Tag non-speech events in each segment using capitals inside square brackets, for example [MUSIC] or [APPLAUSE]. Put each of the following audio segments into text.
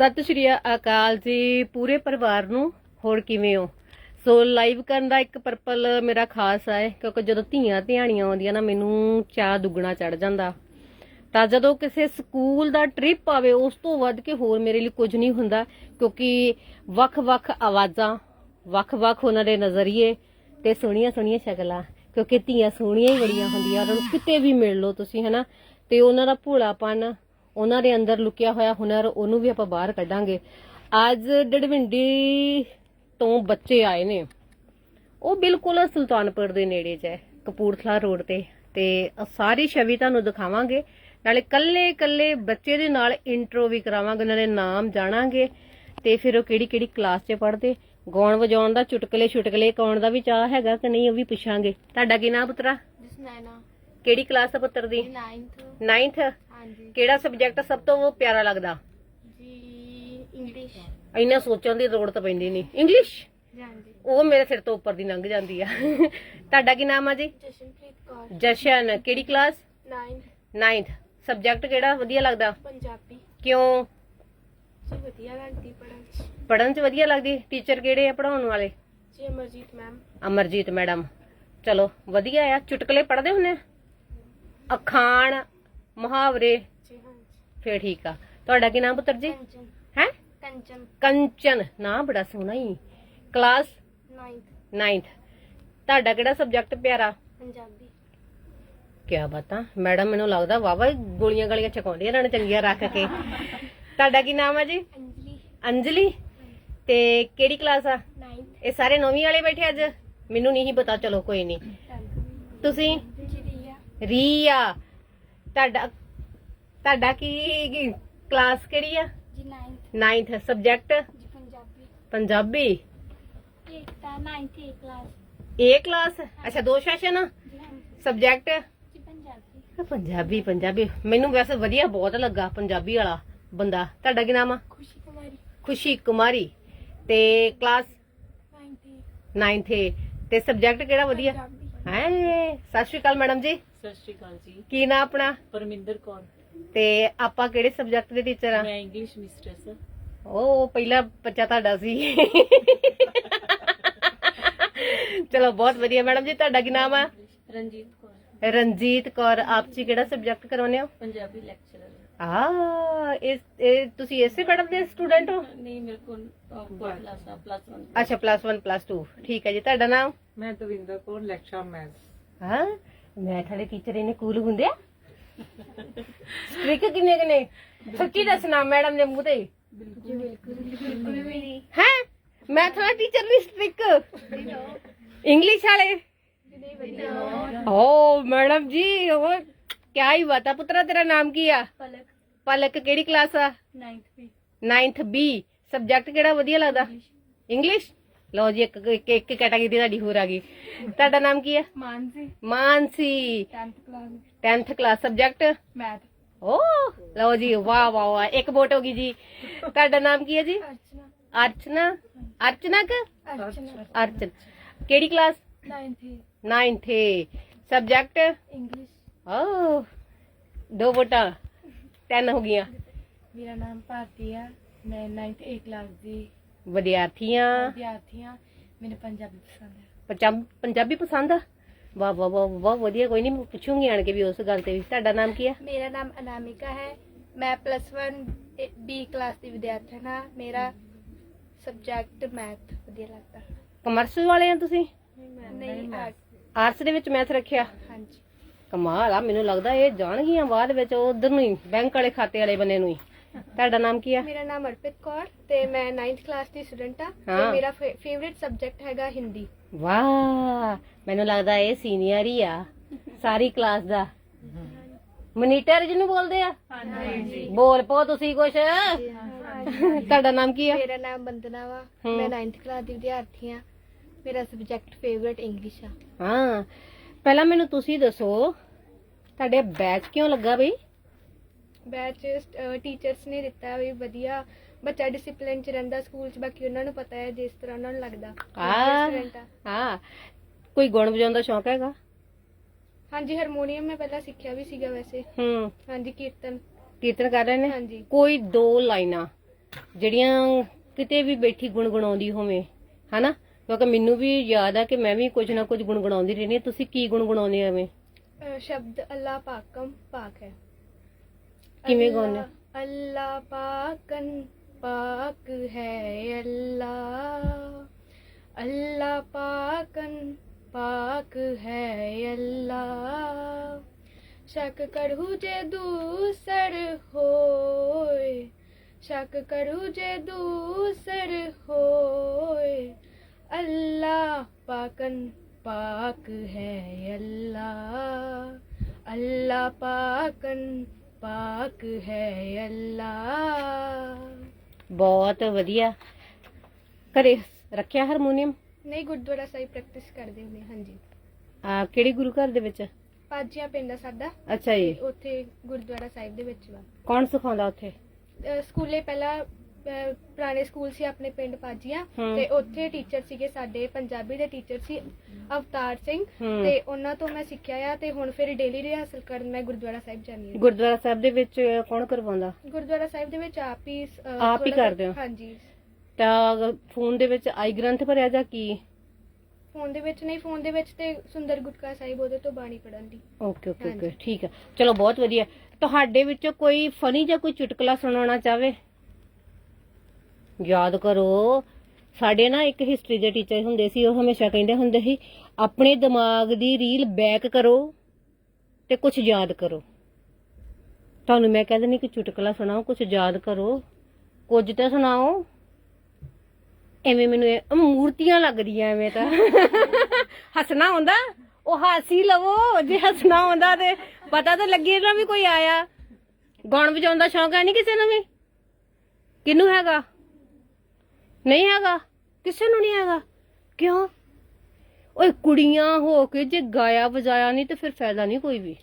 ਸਤਿ ਸ਼੍ਰੀ ਅਕਾਲ ਜੀ। ਪੂਰੇ ਪਰਿਵਾਰ ਨੂੰ ਹੋਰ ਕਿਵੇਂ ਹੋ? ਸੋ ਲਾਈਵ ਕਰਨ ਦਾ ਇੱਕ ਪਰਪਲ ਮੇਰਾ ਖਾਸ ਹੈ ਕਿਉਂਕਿ ਜਦੋਂ ਧੀਆਂ ਧਿਆਣੀਆਂ ਆਉਂਦੀਆਂ ਨਾ, ਮੈਨੂੰ ਚਾਹ ਦੁੱਗਣਾ ਚੜ ਜਾਂਦਾ। ਤਾਂ ਜਦੋਂ ਕਿਸੇ ਸਕੂਲ ਦਾ ਟ੍ਰਿਪ ਆਵੇ, ਉਸ ਤੋਂ ਵੱਧ ਕੇ ਹੋਰ ਮੇਰੇ ਲਈ ਕੁਝ ਨਹੀਂ ਹੁੰਦਾ, ਕਿਉਂਕਿ ਵੱਖ-ਵੱਖ ਆਵਾਜ਼ਾਂ, ਵੱਖ-ਵੱਖ ਉਹਨਾਂ ਦੇ ਨਜ਼ਰੀਏ ਤੇ ਸੋਹਣੀਆਂ-ਸੋਹਣੀਆਂ ਸ਼ਕਲਾਂ, ਕਿਉਂਕਿ ਧੀਆਂ ਸੋਹਣੀਆਂ ਹੀ ਬੜੀਆਂ ਹੁੰਦੀਆਂ, ਉਹਨਾਂ ਨੂੰ ਕਿਤੇ ਵੀ ਮਿਲ ਲਓ ਤੁਸੀਂ, ਹਨਾ? ਤੇ ਉਹਨਾਂ ਦਾ ਭੋਲਾਪਨ ਉਹਨਾਂ ਦੇ ਅੰਦਰ ਲੁਕਿਆ ਹੋਇਆ ਹੁਨਰ, ਉਹਨੂੰ ਵੀ ਆਪਾਂ ਬਾਹਰ ਕੱਢਾਂਗੇ। ਅੱਜ ਡੜਵਿੰਡੀ ਤੋਂ ਬੱਚੇ ਆਏ ਨੇ। ਉਹ ਬਿਲਕੁਲ ਸੁਲਤਾਨਪੁਰ ਦੇ ਨੇੜੇ 'ਚ ਹੈ ਕਪੂਰਥਲਾ ਰੋਡ ਤੇ। ਤੇ ਸਾਰੀ ਛਵੀ ਤੁਹਾਨੂੰ ਦਿਖਾਵਾਂਗੇ। ਨਾਲੇ ਕੱਲੇ ਕੱਲੇ ਬੱਚੇ ਦੇ ਨਾਲ ਇੰਟਰੋ ਵੀ ਕਰਾਵਾਂਗੇ, ਉਹਨਾਂ ਦੇ ਨਾਮ ਜਾਣਾਂਗੇ। ਤੇ ਫਿਰ ਉਹ ਕਿਹੜੀ ਕਿਹੜੀ ਕਲਾਸ 'ਚ ਪੜ੍ਹਦੇ? ਗਾਉਣ ਵਜਾਉਣ ਦਾ ਚੁਟਕਲੇ ਛੁਟਕਲੇ ਗਾਉਣ ਦਾ ਵੀ ਚਾਹ ਹੈਗਾ ਕਿ ਨਹੀਂ ਉਹ ਵੀ ਪੁੱਛਾਂਗੇ। ਤੁਹਾਡਾ ਕੀ ਨਾਮ ਪੁੱਤਰਾ? ਜਿਸ ਕਿਹੜੀ ਕਲਾਸ ਆ ਪੁੱਤਰ ਦੀ? 9th 9th ਹਾਂਜੀ। ਕਿਹੜਾ ਸਬਜੈਕਟ ਸਭ ਤੋਂ ਪਿਆਰਾ ਲੱਗਦਾ? ਜੀ ਇੰਗਲਿਸ਼ ਇੰਨਾ ਸੋਚਣ ਦੀ ਲੋੜ ਤਾਂ ਪੈਂਦੀ ਨਹੀਂ ਇੰਗਲਿਸ਼ ਹਾਂਜੀ। ਉਹ ਮੇਰੇ ਸਿਰ ਤੋਂ ਉੱਪਰ ਦੀ ਲੰਘ ਜਾਂਦੀ ਆ। ਤੁਹਾਡਾ ਕੀ ਨਾਮ ਆ ਜੀ? ਜਸ਼ਨਪ੍ਰੀਤ ਕੌਰ। ਜਸ਼ਨ ਕਿਹੜੀ ਕਲਾਸ? 9th 9th ਸਬਜੈਕਟ ਕਿਹੜਾ? ਵਧੀਆ ਲੱਗਦਾ? ਪੰਜਾਬੀ। ਕਿਉਂ? ਜੀ ਵਧੀਆ ਲੱਗਦੀ ਪੜ੍ਹਨ ਚ। ਪੜਨ ਚ ਵਧੀਆ ਲੱਗਦੀ? ਟੀਚਰ ਕਿਹੜੇ ਆ ਪੜਾਉਣ ਵਾਲੇ? ਜੀ ਅਮਰਜੀਤ ਮੈਮ। ਅਮਰਜੀਤ ਮੈਡਮ। ਚਲੋ ਵਧੀਆ ਆ। ਚੁਟਕਲੇ ਪੜਦੇ ਹੁੰਨੇ ਆ? ਅਖਾਣ ਮੁਹਾਵਰੇ। ਫੇਰ ਠੀਕ ਆ। ਤੁਹਾਡਾ ਕੀ ਨਾਮ ਪੁੱਤਰ ਜੀ? ਹੈ? ਕੰਚਨ। ਕੰਚਨ। ਨਾ ਬੜਾ ਸੋਹਣਾ ਹੀ ਕਲਾਸ 9th 9th ਤੁਹਾਡਾ ਕਿਹੜਾ ਸਬਜੈਕਟ ਪਿਆਰਾ? ਪੰਜਾਬੀ। ਕਿਆ ਬਾਤਾਂ। ਮੈਡਮ ਮੈਨੂੰ ਲੱਗਦਾ ਵਾਵਾ ਗੋਲੀਆਂ ਗਾਲੀਆਂ ਚਕਾਉਂਦੀਆਂ ਇਹਨਾਂ ਨੇ ਚੰਗੀਆਂ ਰੱਖ ਕੇ। ਤੁਹਾਡਾ ਕੀ ਨਾਮ ਹੈ ਜੀ? ਅੰਜਲੀ। ਅੰਜਲੀ। ਤੇ ਕਿਹੜੀ ਕਲਾਸ ਆ? 9th ਇਹ ਸਾਰੇ ਨੌਵੀਂ ਵਾਲੇ ਬੈਠੇ ਅੱਜ? ਮੈਨੂੰ ਨਹੀਂ ਪਤਾ। ਚਲੋ ਕੋਈ ਨਹੀਂ। 10th ਤੁਸੀਂ? ਰੀਆ। ਤੁਹਾਡਾ ਤੁਹਾਡਾ ਕੀ ਕਲਾਸ ਕਿਹੜੀ ਆ? ਜੀ 9th 9th ਸਬਜੈਕਟ ਜੀ ਪੰਜਾਬੀ। ਪੰਜਾਬੀ। ਇੱਕ ਤਾਂ 9th ਏ ਕਲਾਸ ਅੱਛਾ ਦੋ ਸੈਸ਼ਨ ਆ ਜੀ ਹਾਂਜੀ। ਸਬਜੈਕਟ ਜੀ ਪੰਜਾਬੀ। ਪੰਜਾਬੀ ਪੰਜਾਬੀ। ਮੈਨੂੰ ਵੈਸੇ ਵਧੀਆ ਬਹੁਤ ਲੱਗਾ ਪੰਜਾਬੀ ਵਾਲਾ ਬੰਦਾ। ਤੁਹਾਡਾ ਕੀ ਨਾਮ ਆ? ਖੁਸ਼ੀ ਕੁਮਾਰੀ। ਖੁਸ਼ੀ ਕੁਮਾਰੀ। ਤੇ ਕਲਾਸ 9th 9th ਏ ਤੇ ਸਬਜੈਕਟ ਕਿਹੜਾ ਵਧੀਆ? ਪੰਜਾਬੀ। ਹੈ ਸਤਿ ਸ਼੍ਰੀ ਅਕਾਲ ਮੈਡਮ ਜੀ। ਸਤਿ ਸ਼੍ਰੀ ਅਕਾਲ ਜੀ। ਕੀ ਨਾਮ ਆਪਣਾ? ਪਰਮਿੰਦਰ ਕੌਰ। ਤੇ ਆਪਾਂ ਕਿਹੜੇ ਸਬਜੈਕਟ ਦੇ ਟੀਚਰ ਆ? ਮੈਂ ਇੰਗਲਿਸ਼ ਮਿਸਟਰਸ ਉਹ ਪਹਿਲਾ ਬੱਚਾ ਤੁਹਾਡਾ ਸੀ। ਚਲੋ ਬਹੁਤ ਵਧੀਆ। ਮੈਡਮ ਜੀ ਤੁਹਾਡਾ ਕੀ ਨਾਮ ਆ? ਰਣਜੀਤ ਕੌਰ। ਰਣਜੀਤ ਕੌਰ ਆਪ ਜੀ ਕਿਹੜਾ ਸਬਜੈਕਟ ਕਰਾਉਂਦੇ ਹੋ? ਪੰਜਾਬੀ ਲੈਕਚਰਰ ਆ ਇਹ ਇਹ ਤੁਸੀਂ ਇਸੇ ਮੈਡਮ ਦੇ ਸਟੂਡੈਂਟ ਹੋ? ਨਹੀਂ ਮੇਰੇ ਕੋਲ ਆ ਪਲੱਸ 1 ਅੱਛਾ ਪਲੱਸ 1 ਪਲੱਸ 2 ਠੀਕ ਹੈ ਜੀ ਤੁਹਾਡਾ ਨਾਮ? ਮੈਂ ਦਵਿੰਦਰ ਕੌਰ ਲੈਕਚਰ ਮੈਥ ਹਾਂ? ਮੈਂ ਥਾਲੇ ਟੀਚਰ ਇਹਨੇ ਕੂਲ ਹੁੰਦੇ ਆ। ਸਟ੍ਰਿਕ ਕਿੰਨੇ ਕਿੰਨੇ ਸੱਚੀ ਦੱਸਣਾ ਮੈਡਮ ਦੇ ਮੂੰਹ ਤੇ। ਬਿਲਕੁਲ ਬਿਲਕੁਲ ਵੀ ਨਹੀਂ ਹੈ? ਮੈਂ ਥਾਲਾ ਟੀਚਰ ਨਹੀਂ ਸਟ੍ਰਿਕ ਇੰਗਲਿਸ਼ ਵਾਲੇ? ਓ ਮੈਡਮ ਜੀ ਉਹ ਕਿਆ ਹੀ ਬਾਤ ਆ ਪੁੱਤਰਾ ਤੇਰਾ ਨਾਮ ਕੀ ਆ? ਪਲਕ। ਪਲਕ ਕਿਹੜੀ ਕਲਾਸ ਆ? 9th ਵੀ 9th B ਸਬਜੈਕਟ ਕਿਹੜਾ ਵਧੀਆ ਲੱਗਦਾ? ਇੰਗਲਿਸ਼ ਲਓ ਜੀ ਇੱਕ ਇੱਕ ਇੱਕ ਕੈਟਾਗਰੀ ਤੁਹਾਡੀ ਹੋਰ ਆ ਗਈ ਤੁਹਾਡਾ ਨਾਮ ਕੀ ਹੈ Mansi Mansi 10th class 10th class subject math ਓ ਲਓ ਜੀ ਵਾਹ ਵਾਹ ਵਾਹ ਇੱਕ ਵੋਟ ਹੋ ਗਈ ਜੀ ਤੁਹਾਡਾ ਨਾਮ ਕੀ ਹੈ ਜੀ ਅਰਚਨਾ ਅਰਚਨਾ ਅਰਚਨਾ ਕ ਅਰਚਨਾ ਅਰਚਨ ਕਿਹੜੀ class 9th 9th subject English ਓ ਦੋ ਵੋਟਾਂ 10 ਹੋ ਗਈਆਂ ਮੇਰਾ ਨਾਮ ਭਾਰਤੀ ਆ ਮੈਂ 9th A ਕਲਾਸ ਦੀ ਵਿਦਿਆਰਥੀਆਂ। ਵਿਦਿਆਰਥੀ ਹਾਂ ਮੈਨੂੰ ਪੰਜਾਬੀ ਪਸੰਦ ਹੈ ਪੰਜਾ- ਪੰਜਾਬੀ ਪਸੰਦ ਆ? ਵਾਹ ਵਾਹ ਵਾਹ ਵਾਹ ਵਧੀਆ ਕੋਈ ਨਹੀਂ ਪੁੱਛੂਗੀ ਆਣ ਕੇ ਵੀ ਉਸ ਗੱਲ ਤੇ ਵੀ। ਤੁਹਾਡਾ ਨਾਮ ਕੀ ਹੈ ਮੇਰਾ ਨਾਮ ਅਨਾਮਿਕਾ ਹੈ। ਮੈਂ ਪਲੱਸ 1 B ਕਲਾਸ ਦੀ ਵਿਦਿਆਰਥਣ ਹਾਂ ਮੇਰਾ ਸਬਜੈਕਟ ਮੈਥ ਵਧੀਆ ਲੱਗਦਾ। ਕਮਰਸ ਵਾਲੇ ਆ ਤੁਸੀਂ? ਨਹੀਂ ਆਰਟ ਆਰਟਸ ਦੇ ਵਿੱਚ ਮੈਥ ਰੱਖਿਆ? ਹਾਂਜੀ। ਕਮਾਲ ਆ ਮੈਨੂੰ ਲੱਗਦਾ ਇਹ ਜਾਣਗੀਆਂ ਬਾਅਦ ਵਿੱਚ ਉਧਰ ਨੂੰ ਹੀ ਬੈਂਕ ਵਾਲੇ ਖਾਤੇ ਵਾਲੇ ਬੰਨੇ ਨੂੰ ਹੀ। ਤੁਹਾਡਾ ਨਾਮ ਕੀ ਆ? ਮੇਰਾ ਨਾਮ ਅਰਪਿਤ ਕੌਰ ਤੇ ਮੈਂ 9th ਕਲਾਸ ਦੀ ਸਟੂਡੈਂਟ ਹਾਂ। ਤੇ ਮੇਰਾ ਫੇਵਰਿਟ ਸਬਜੈਕਟ ਹੈਗਾ ਹਿੰਦੀ। ਵਾਹ ਮੈਨੂੰ ਲੱਗਦਾ ਇਹ ਸੀਨੀਅਰ ਹੀ ਆ ਸਾਰੀ ਕਲਾਸ ਦਾ। ਮਨੀਟਰ ਜਿਹਨੂੰ ਬੋਲਦੇ ਆ? ਹਾਂਜੀ। ਬੋਲ ਪੋ ਤੁਸੀਂ ਕੁਛ। ਤੁਹਾਡਾ ਨਾਮ ਕੀ ਆ? ਮੇਰਾ ਨਾਮ ਬੰਦਨਾ ਵਾ। ਹਮ। ਮੈਂ 9th ਕਲਾਸ ਦੀ ਵਿਦਿਆਰਥੀ ਹਾਂ ਮੇਰਾ ਸਬਜੈਕਟ ਫੇਵਰਿਟ ਇੰਗਲਿਸ਼ ਆ। ਹਾਂ। ਪਹਿਲਾਂ ਮੈਨੂੰ ਤੁਸੀਂ ਦੱਸੋ ਤੁਹਾਡੇ ਬੈਚ ਕਿਉਂ ਲੱਗਾ ਬਈ? ਬੈਚ ਟੀਚਰਸ ਨੇ ਦਿੱਤਾ ਵੀ ਵਧੀਆ ਬੱਚਾ ਡਿਸਪਲਿਨ ਚ ਰਹਿੰਦਾ ਸਕੂਲ ਚ ਬਾਕੀ ਉਹਨਾਂ ਨੂੰ ਪਤਾ ਹੈ ਜਿਸ ਤਰ੍ਹਾਂ ਉਹਨਾਂ ਨੂੰ ਲੱਗਦਾ। ਹਾਂ। ਕੋਈ ਗੁਣ ਵਜਾਉਣ ਦਾ ਸ਼ੌਂਕ ਹੈਗਾ? ਹਾਂਜੀ ਹਾਰਮੋਨੀਅਮ ਮੈਂ ਪਹਿਲਾਂ ਸਿੱਖਿਆ ਵੀ ਸੀਗਾ ਵੈਸੇ। ਹੂੰ। ਹਾਂਜੀ ਕੀਰਤਨ। ਕੀਰਤਨ ਕਰ ਰਹੇ ਨੇ? ਹਾਂਜੀ। ਕੋਈ ਦੋ ਲਾਈਨਾਂ ਜਿਹੜੀਆਂ ਕਿਤੇ ਵੀ ਬੈਠੀ ਗੁਣਗੁਣਾਉਂਦੀ ਹੋਵੇ ਹਨਾ? ਕਿਉਂਕਿ ਮੈਨੂੰ ਵੀ ਯਾਦ ਆ ਕਿ ਮੈਂ ਵੀ ਕੁਝ ਨਾ ਕੁਝ ਗੁਣਗੁਣਾਉਂਦੀ ਰਹਿੰਦੀ ਤੁਸੀਂ ਕੀ ਗੁਣਗੁਣਾਉਂਦੇ ਐਵੇਂ? ਅ, ਸ਼ਬਦ ਅੱਲਾ ਪਾਕਮ ਪਾਕ ਹੈ। ਕਿਵੇਂ ਗਾਉਂਦੇ? ਅੱਲਾ- ਅੱਲਾ ਪਾਕਨ ਪਾਕ ਹੈ ਅੱਲਾ ਅੱਲਾ ਪਾਕਨ ਪਾਕ ਹੈ ਅੱਲਾ ਸ਼ੱਕ ਕਰਹੂ ਜੇ ਦੂਸਰ ਹੋਏ ਸ਼ੱਕ ਕਰਹੂ ਜੇ ਦੂਸਰ ਹੋਏ ਅੱਲਾ ਪਾਕਨ ਪਾਕ ਹੈ ਅੱਲਾ ਅੱਲਾ ਪਾਕਨ ਪਾਕ ਹੈ ਅੱਲਾ ਬਹੁਤ ਵਧੀਆ। ਘਰੇ ਰੱਖਿਆ ਹਾਰਮੋਨੀਅਮ? ਨਹੀਂ ਗੁਰਦੁਆਰਾ ਸਾਹਿਬ ਪ੍ਰੈਕਟਿਸ ਕਰਦੇ ਹੁੰਦੇ ਹਾਂਜੀ। ਆ ਕਿਹੜੀ ਗੁਰੂ ਘਰ ਦੇ ਵਿੱਚ? ਪਾਜੀਆਂ ਪਿੰਡ ਆ ਸਾਡਾ। ਅੱਛਾ ਜੀ। ਉੱਥੇ ਗੁਰਦੁਆਰਾ ਸਾਹਿਬ ਦੇ ਵਿੱਚ ਵਾ। ਕੌਣ ਸਿਖਾਉਂਦਾ ਉੱਥੇ? ਸਕੂਲੇ ਪਹਿਲਾਂ ਅਹ ਪੁਰਾਣੇ ਸਕੂਲ ਸੀ ਆਪਣੇ ਪਿੰਡ ਪਾਜੀਆਂ ਹਮ। ਤੇ ਉੱਥੇ ਟੀਚਰ ਸੀਗੇ ਸਾਡੇ ਪੰਜਾਬੀ ਦੇ ਟੀਚਰ ਸੀ ਅਵਤਾਰ ਸਿੰਘ ਹਮ। ਤੇ ਉਹਨਾਂ ਤੋਂ ਮੈਂ ਸਿੱਖਿਆ ਆ ਤੇ ਹੁਣ ਫਿਰ ਡੇਲੀ ਰਿਹਰਸਲ ਕਰਨ ਮੈਂ ਗੁਰਦੁਆਰਾ ਸਾਹਿਬ ਜਾਂਦੀ ਹਾਂ ਗੁਰਦੁਆਰਾ ਸਾਹਿਬ ਦੇ ਵਿੱਚ ਕੌਣ ਕਰਵਾਉਂਦਾ ਗੁਰਦੁਆਰਾ ਸਾਹਿਬ ਦੇ ਵਿੱਚ ਆਪ ਹੀ ਅਹ, ਆਪ ਹੀ ਥੋੜ੍ਹਾ ਕਰਦੇ ਹੋ? ਹਾਂਜੀ ਤਾਂ ਫੋਨ ਦੇ ਵਿੱਚ ਆਈ ਗ੍ਰੰਥ ਭਰਿਆ ਜਾਂ ਕੀ ਫੋਨ ਦੇ ਵਿੱਚ ਨਹੀਂ ਫੋਨ ਦੇ ਵਿੱਚ ਤੇ ਸੁੰਦਰ ਗੁਟਕਾ ਸਾਹਿਬ ਉਹਦੇ ਤੋਂ ਬਾਣੀ ਪੜਨ ਦੀ ਓਕੇ ਓਕੇ ਓਕੇ ਹਾਂਜੀ। ਠੀਕ ਹੈ ਚਲੋ ਬਹੁਤ ਵਧੀਆ ਤੁਹਾਡੇ ਵਿੱਚੋਂ ਕੋਈ ਫਨੀ ਜਾਂ ਕੋਈ ਚੁਟਕਲਾ ਸੁਣਾਉਣਾ ਚਾਹਵੇ ਯਾਦ ਕਰੋ ਸਾਡੇ ਨਾ ਇੱਕ ਹਿਸਟਰੀ ਦੇ ਟੀਚਰ ਹੁੰਦੇ ਸੀ ਉਹ ਹਮੇਸ਼ਾ ਕਹਿੰਦੇ ਹੁੰਦੇ ਸੀ ਆਪਣੇ ਦਿਮਾਗ ਦੀ ਰੀਲ ਬੈਕ ਕਰੋ ਤੇ ਕੁਝ ਯਾਦ ਕਰੋ। ਤੁਹਾਨੂੰ ਮੈਂ ਕਹਿੰਦਾ ਨਹੀਂ ਕਿ ਚੁਟਕਲਾ ਸੁਣਾਓ ਕੁਝ ਯਾਦ ਕਰੋ। ਕੁਝ ਤਾਂ ਸੁਣਾਓ। ਐਵੇਂ ਮੈਨੂੰ ਇਹ ਮੂਰਤੀਆਂ ਲੱਗਦੀਆਂ ਐਵੇਂ ਤਾਂ। [LAUGHS] ਹੱਸਣਾ ਹੁੰਦਾ ਉਹ ਹਾਸੀ ਲਵੋ ਜੇ ਹੱਸਣਾ ਹੁੰਦਾ ਤੇ ਪਤਾ ਤਾਂ ਲੱਗੇ ਨਾ ਵੀ ਕੋਈ ਆਇਆ। ਗਾਉਣ ਵਜਾਉਣ ਦਾ ਸ਼ੌਂਕ ਹੈ ਨਹੀਂ ਕਿਸੇ ਨੂੰ ਵੀ? ਕਿਹਨੂੰ ਹੈਗਾ? ਨਹੀਂ ਹੈਗਾ, ਕਿਸੇ ਨੂੰ ਨਹੀਂ ਹੈਗਾ। ਕਿਉਂ? ਓਏ, ਕੁੜੀਆਂ ਹੋ ਕੇ ਜੇ ਗਾਇਆ ਵਜਾਇਆ ਨਹੀਂ ਤੇ ਫਿਰ ਫਾਇਦਾ ਨਹੀਂ ਕੋਈ ਵੀ।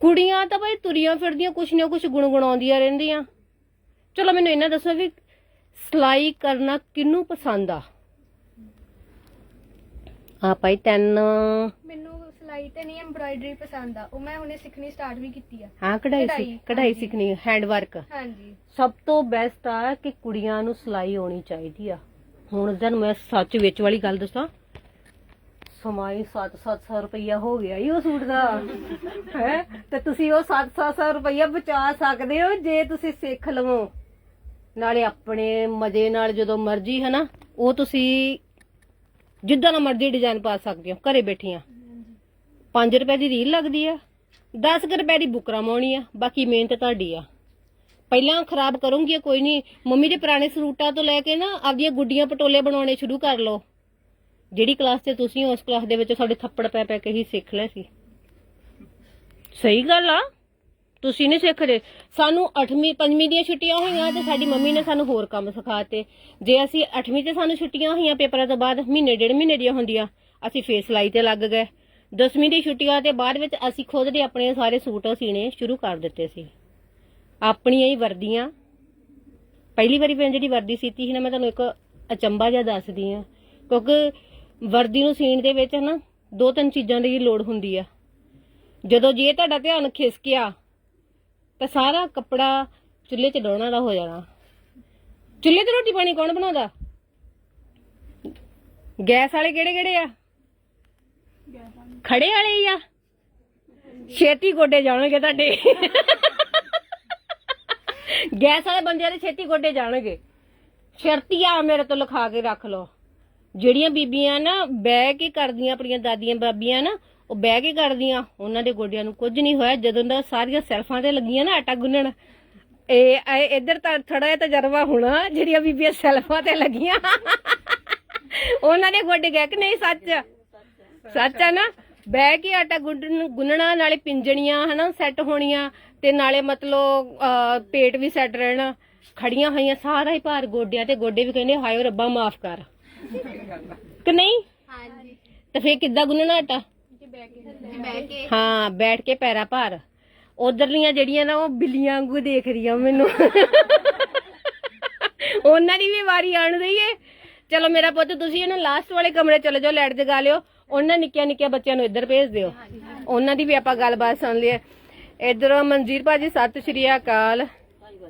ਕੁੜੀਆਂ ਤਾਂ ਭਾਈ ਤੁਰੀਆਂ ਫਿਰਦੀਆਂ, ਕੁਛ ਨਾ ਕੁਛ ਗੁਣਗੁਣਾਉਂਦੀਆਂ ਰਹਿੰਦੀਆਂ। ਚਲੋ ਮੈਨੂੰ ਇਹਨਾਂ ਦੱਸੋ ਵੀ ਸਿਲਾਈ ਕਰਨਾ ਕਿਹਨੂੰ ਪਸੰਦ ਆ? ਆ ਭਾਈ ਤੈਨੂੰ। ਮੈਨੂੰ ਸਿਲਾਈ ਤੇ ਨਹੀਂ ਐਮਬਰਾਇਡਰੀ ਪਸੰਦ ਆ। ਉਹ ਮੈਂ ਹੁਣੇ ਸਿੱਖਣੀ ਸਟਾਰਟ ਵੀ ਕੀਤੀ ਆ। ਹਾਂ ਕਢਾਈ ਕਢਾਈ, ਸਿੱਖ ਕਢਾਈ ਹਾਂਜੀ। ਸਿੱਖਣੀ ਹੈਂਡ ਵਰਕ ਹਾਂਜੀ। ਸਭ ਤੋਂ ਬੈਸਟ ਆ ਕਿ ਕੁੜੀਆਂ ਨੂੰ ਸਿਲਾਈ ਆਉਣੀ ਚਾਹੀਦੀ ਆ। ਹੁਣ ਜਦ ਮੈਂ ਸੱਚ ਵਿੱਚ ਵਾਲੀ ਗੱਲ ਦੱਸਾਂ ਸਮਾਈ 7-700 ਰੁਪਈਆ ਹੋ ਗਿਆ ਈ ਉਹ ਸੂਟ ਦਾ। ਹੈ? ਤੇ ਤੁਸੀਂ ਉਹ 7-700 ਰੁਪਈਆ ਬਚਾ ਸਕਦੇ ਹੋ ਜੇ ਤੁਸੀਂ ਸਿੱਖ ਲਵੋ। ਨਾਲੇ ਆਪਣੇ ਮਜ਼ੇ ਨਾਲ ਜਦੋਂ ਮਰਜ਼ੀ ਹੈ ਨਾ ਉਹ ਤੁਸੀਂ ਜਿੱਦਾਂ ਦਾ ਮਰਜ਼ੀ ਡਿਜ਼ਾਈਨ ਪਾ ਸਕਦੇ ਹੋ ਘਰੇ ਬੈਠੀਆਂ। 5 ਰੁਪਏ ਦੀ ਰੀਲ ਲੱਗਦੀ ਆ 10 ਕੁ ਰੁਪਏ ਦੀ ਬੁਕਰਾ ਮਾਉਣੀ ਆ, ਬਾਕੀ ਮਿਹਨਤ ਤੁਹਾਡੀ ਆ। ਪਹਿਲਾਂ ਖਰਾਬ ਕਰੂੰਗੀ ਕੋਈ ਨਹੀਂ, ਮੰਮੀ ਦੇ ਪੁਰਾਣੇ ਸਰੂਟਾਂ ਤੋਂ ਲੈ ਕੇ ਨਾ ਆਪਦੀਆਂ ਗੁੱਡੀਆਂ ਪਟੋਲੇ ਬਣਾਉਣੇ ਸ਼ੁਰੂ ਕਰ ਲਓ। ਜਿਹੜੀ ਕਲਾਸ ਤੇ ਤੁਸੀਂ ਉਸ ਕਲਾਸ ਦੇ ਵਿੱਚ ਸਾਡੇ ਥੱਪੜ ਪੈ ਪੈ ਕੇ ਹੀ ਸਿੱਖ ਲਿਆ ਸੀ। ਸਹੀ ਗੱਲ ਆ, ਤੁਸੀਂ ਨਹੀਂ ਸਿੱਖਦੇ। ਸਾਨੂੰ 8ਵੀਂ 5ਵੀਂ ਦੀਆਂ ਛੁੱਟੀਆਂ ਹੋਈਆਂ ਤੇ ਸਾਡੀ ਮੰਮੀ ਨੇ ਸਾਨੂੰ ਹੋਰ ਕੰਮ ਸਿਖਾਤੇ। ਜੇ ਅਸੀਂ 8ਵੀਂ ਤੇ ਸਾਨੂੰ ਛੁੱਟੀਆਂ ਹੋਈਆਂ ਪੇਪਰਾਂ ਤੋਂ ਬਾਅਦ, ਮਹੀਨੇ, ਡੇਢ ਮਹੀਨੇ ਦੀਆਂ ਹੁੰਦੀਆਂ, ਅਸੀਂ ਫੇਰ ਸਿਲਾਈ ਤੇ ਲੱਗ ਗਏ। 10ਵੀਂ ਦੀ ਛੁੱਟੀਆਂ ਤੇ ਬਾਅਦ ਵਿੱਚ ਅਸੀਂ ਖੁਦ ਦੇ ਆਪਣੇ ਸਾਰੇ ਸੂਟ ਸੀਨੇ ਸ਼ੁਰੂ ਕਰ ਦਿੱਤੇ ਸੀ। ਆਪਣੀਆਂ ਹੀ ਵਰਦੀਆਂ। ਪਹਿਲੀ ਵਾਰੀ ਮੈਂ ਜਿਹੜੀ ਵਰਦੀ ਸੀਤੀ ਸੀ ਨਾ, ਮੈਂ ਤੁਹਾਨੂੰ ਇੱਕ ਅਚੰਬਾ ਜਿਹਾ ਦੱਸਦੀ ਆ ਕਿਉਂਕਿ ਵਰਦੀ ਨੂੰ ਸੀਣ ਦੇ ਵਿੱਚ ਨਾ ਦੋ ਤਿੰਨ ਚੀਜ਼ਾਂ ਦੀ ਲੋੜ ਹੁੰਦੀ ਆ। ਜਦੋਂ ਜੇ ਤੁਹਾਡਾ ਧਿਆਨ ਖਿਸਕਿਆ, ਤਾਂ ਸਾਰਾ ਕੱਪੜਾ ਚੁੱਲ੍ਹੇ 'ਚ ਡਾਉਣਾ ਦਾ ਹੋ ਜਾਣਾ। ਚੁੱਲ੍ਹੇ ਤੇ ਰੋਟੀ ਪਾਣੀ ਕੌਣ ਬਣਾਉਂਦਾ? ਗੈਸ ਵਾਲੇ ਕਿਹੜੇ ਕਿਹੜੇ ਆ? ਖੜੇ ਵਾਲੇ ਹੀ ਆ। ਛੇਤੀ ਗੋਡੇ ਜਾਣਗੇ ਤੁਹਾਡੇ। ਗੈਸ ਵਾਲੇ ਬੰਦਿਆਂ ਦੇ ਛੇਤੀ ਗੋਡੇ ਜਾਣਗੇ। ਸ਼ਰਤੀਆ ਮੇਰੇ ਤੋਂ ਲਿਖਾ ਕੇ ਰੱਖ ਲਓ। ਜਿਹੜੀਆਂ ਬੀਬੀਆਂ ਨਾ ਬਹਿ ਕੇ ਕਰਦੀਆਂ ਆਪਣੀਆਂ ਦਾਦੀਆਂ ਬਾਬੀਆਂ ਨਾ, ਉਹ ਬਹਿ ਕੇ ਕਰਦੀਆਂ। ਉਹਨਾਂ ਦੇ ਗੋਡਿਆਂ ਨੂੰ ਕੁਝ ਨਹੀਂ ਹੋਇਆ। ਜਦੋਂ ਦਾ ਸਾਰੀਆਂ ਸੈਲਫਾਂ ਤੇ ਲੱਗੀਆਂ ਨਾ ਆਟਾ ਗੁੰਨਣ, ਇਹ ਇੱਧਰ ਤਾਂ ਥੋੜਾ ਜਿਹਾ ਤਜਰਬਾ ਹੋਣਾ, ਜਿਹੜੀਆਂ ਬੀਬੀਆਂ ਸੈਲਫਾਂ ਤੇ ਲੱਗੀਆਂ। ਉਹਨਾਂ ਦੇ ਗੋਡੇ ਗਏ ਕਿ ਨਹੀਂ? ਸੱਚ? ਸੱਚ ਆ ਨਾ। ਬਹਿ ਕੇ ਆਟਾ ਗੁੰਨਣ ਗੁੰਨਣਾ ਨਾਲੇ ਪਿੰਜਣੀਆਂ ਹਨਾ ਸੈੱਟ ਹੋਣੀਆਂ ਤੇ ਨਾਲੇ ਮਤਲਬ ਪੇਟ ਵੀ ਸੈੱਟ ਰਹਿਣਾ। ਖੜੀਆਂ ਹੋਈਆਂ ਸਾਰਾ ਹੀ ਭਾਰ ਗੋਡਿਆਂ ਤੇ ਗੋਡੇ ਵੀ ਕਹਿੰਦੇ ਹਾਏ ਰੱਬਾ ਮਾਫ ਕਰ। ਕਿ ਨਹੀਂ? ਹਾਂਜੀ। ਤੇ ਫੇਰ ਕਿੱਦਾਂ ਗੁੰਨਣਾ ਆਟਾ? ਹਾਂ ਬੈਠ ਕੇ ਪੈਰਾ ਭਾਰ। ਉਧਰਲੀਆਂ ਜਿਹੜੀਆਂ ਨਾ ਉਹ ਬਿੱਲੀਆਂ ਵਾਂਗੂ ਦੇਖ ਰਹੀਆਂ ਮੈਨੂੰ। [LAUGHS] ਉਹਨਾਂ ਦੀ ਵੀ ਵਾਰੀ ਆਣ ਰਹੀ ਏ। ਚਲੋ ਮੇਰਾ ਪੁੱਤ, ਤੁਸੀਂ ਇਹਨੂੰ ਲਾਸਟ ਵਾਲੇ ਕਮਰੇ ਚਲੇ ਜਾਓ ਲਾਈਟ ਜਗਾ ਲਿਓ। ਉਹਨਾਂ ਨਿੱਕੀਆਂ ਨਿੱਕੀਆਂ ਬੱਚਿਆਂ ਨੂੰ ਇੱਧਰ ਭੇਜ ਦਿਓ। ਉਹਨਾਂ ਦੀ ਵੀ ਆਪਾਂ ਗੱਲਬਾਤ ਸੁਣ ਲਈਏ। ਇੱਧਰ ਮਨਜੀਤ ਭਾਜੀ, ਸਤਿ ਸ਼੍ਰੀ ਅਕਾਲ।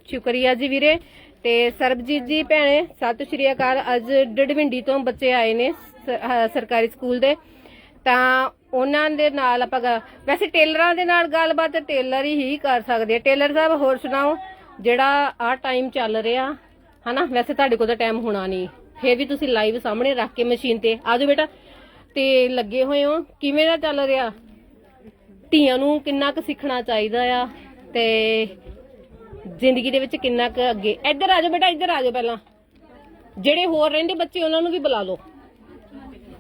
ਸ਼ੁਕਰੀਆ ਜੀ ਵੀਰੇ। ਤੇ ਸਰਬਜੀਤ ਜੀ ਭੈਣੇ, ਸਤਿ ਸ਼੍ਰੀ ਅਕਾਲ। ਅੱਜ ਡਡਵਿੰਡੀ ਤੋਂ ਬੱਚੇ ਆਏ ਨੇ ਸਰਕਾਰੀ ਸਕੂਲ ਦੇ। ਤਾਂ ਉਹਨਾਂ ਦੇ ਨਾਲ ਆਪਾਂ ਗ- ਵੈਸੇ ਟੇਲਰਾਂ ਦੇ ਨਾਲ ਗੱਲਬਾਤ ਟੇਲਰ ਹੀ ਕਰ ਸਕਦੇ ਆ। ਟੇਲਰ ਸਾਹਿਬ, ਹੋਰ ਸੁਣਾਓ? ਜਿਹੜਾ ਆ ਟਾਈਮ ਚੱਲ ਰਿਹਾ, ਹਨਾ? ਵੈਸੇ ਤੁਹਾਡੇ ਕੋਲ ਤਾਂ ਟਾਈਮ ਹੋਣਾ ਨਹੀਂ। ਫੇਰ ਵੀ ਤੁਸੀਂ ਲਾਈਵ ਸਾਹਮਣੇ ਰੱਖ ਕੇ ਮਸ਼ੀਨ ਤੇ। ਆਜੋ ਬੇਟਾ। ਤੇ ਲੱਗੇ ਹੋਏ ਹੋ। ਕਿਵੇਂ ਦਾ ਚੱਲ ਰਿਹਾ? ਧੀਆਂ ਨੂੰ ਕਿੰਨਾ ਕੁ ਸਿੱਖਣਾ ਚਾਹੀਦਾ ਆ? ਤੇ ਜ਼ਿੰਦਗੀ ਦੇ ਵਿੱਚ ਕਿੰਨਾ ਕੁ ਅੱਗੇ। ਇੱਧਰ ਆ ਜਾਓ ਬੇਟਾ, ਇੱਧਰ ਆ ਜਾਓ ਪਹਿਲਾਂ। ਜਿਹੜੇ ਹੋਰ ਰਹਿੰਦੇ ਬੱਚੇ, ਉਹਨਾਂ ਨੂੰ ਵੀ ਬੁਲਾ ਲਓ।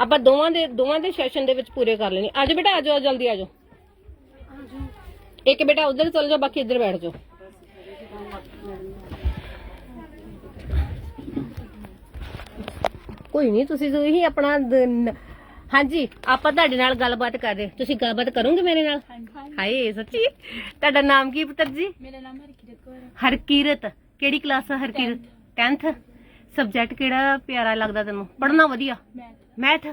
ਆਪਾਂ ਦੋਵਾਂ ਦੇ ਦੋਵਾਂ ਦੇ ਸੈਸ਼ਨ ਦੇ ਵਿੱਚ ਪੂਰੇ ਕਰ ਲੈਣੇ। ਆਜੋ ਬੇਟਾ ਆਜੋ ਜਲਦੀ ਆਜੋ ਇੱਕ ਬੇਟਾ ਉਧਰ ਚਲ ਜਾਓ, ਬਾਕੀ ਇੱਧਰ ਬੈਠ ਜਾਓ। ਕੋਈ ਨਹੀਂ ਤੁਸੀਂ ਹੀ ਆਪਣਾ ਹਾਂਜੀ ਆਪਾਂ ਤੁਹਾਡੇ ਨਾਲ ਗੱਲਬਾਤ ਕਰ ਰਹੇ ਤੁਸੀਂ ਗੱਲਬਾਤ ਕਰੋਗੇ ਮੇਰੇ ਨਾਲ? ਹਾਏ ਸੱਚੀ? ਤੁਹਾਡਾ ਨਾਮ ਕੀ ਪੁੱਤਰ ਜੀ? ਮੇਰਾ ਨਾਮ ਹਰਕਿਰਤ ਕੌਰ ਹੈ। ਹਰਕੀਰਤ। ਕਿਹੜੀ ਕਲਾਸ ਆ ਹਰਕੀਰਤ? 10th ਸਬਜੈਕਟ ਕਿਹੜਾ ਪਿਆਰਾ ਲੱਗਦਾ ਤੈਨੂੰ? ਪੜ੍ਹਨਾ ਵਧੀਆ? ਮੈਥ ਮੈਥ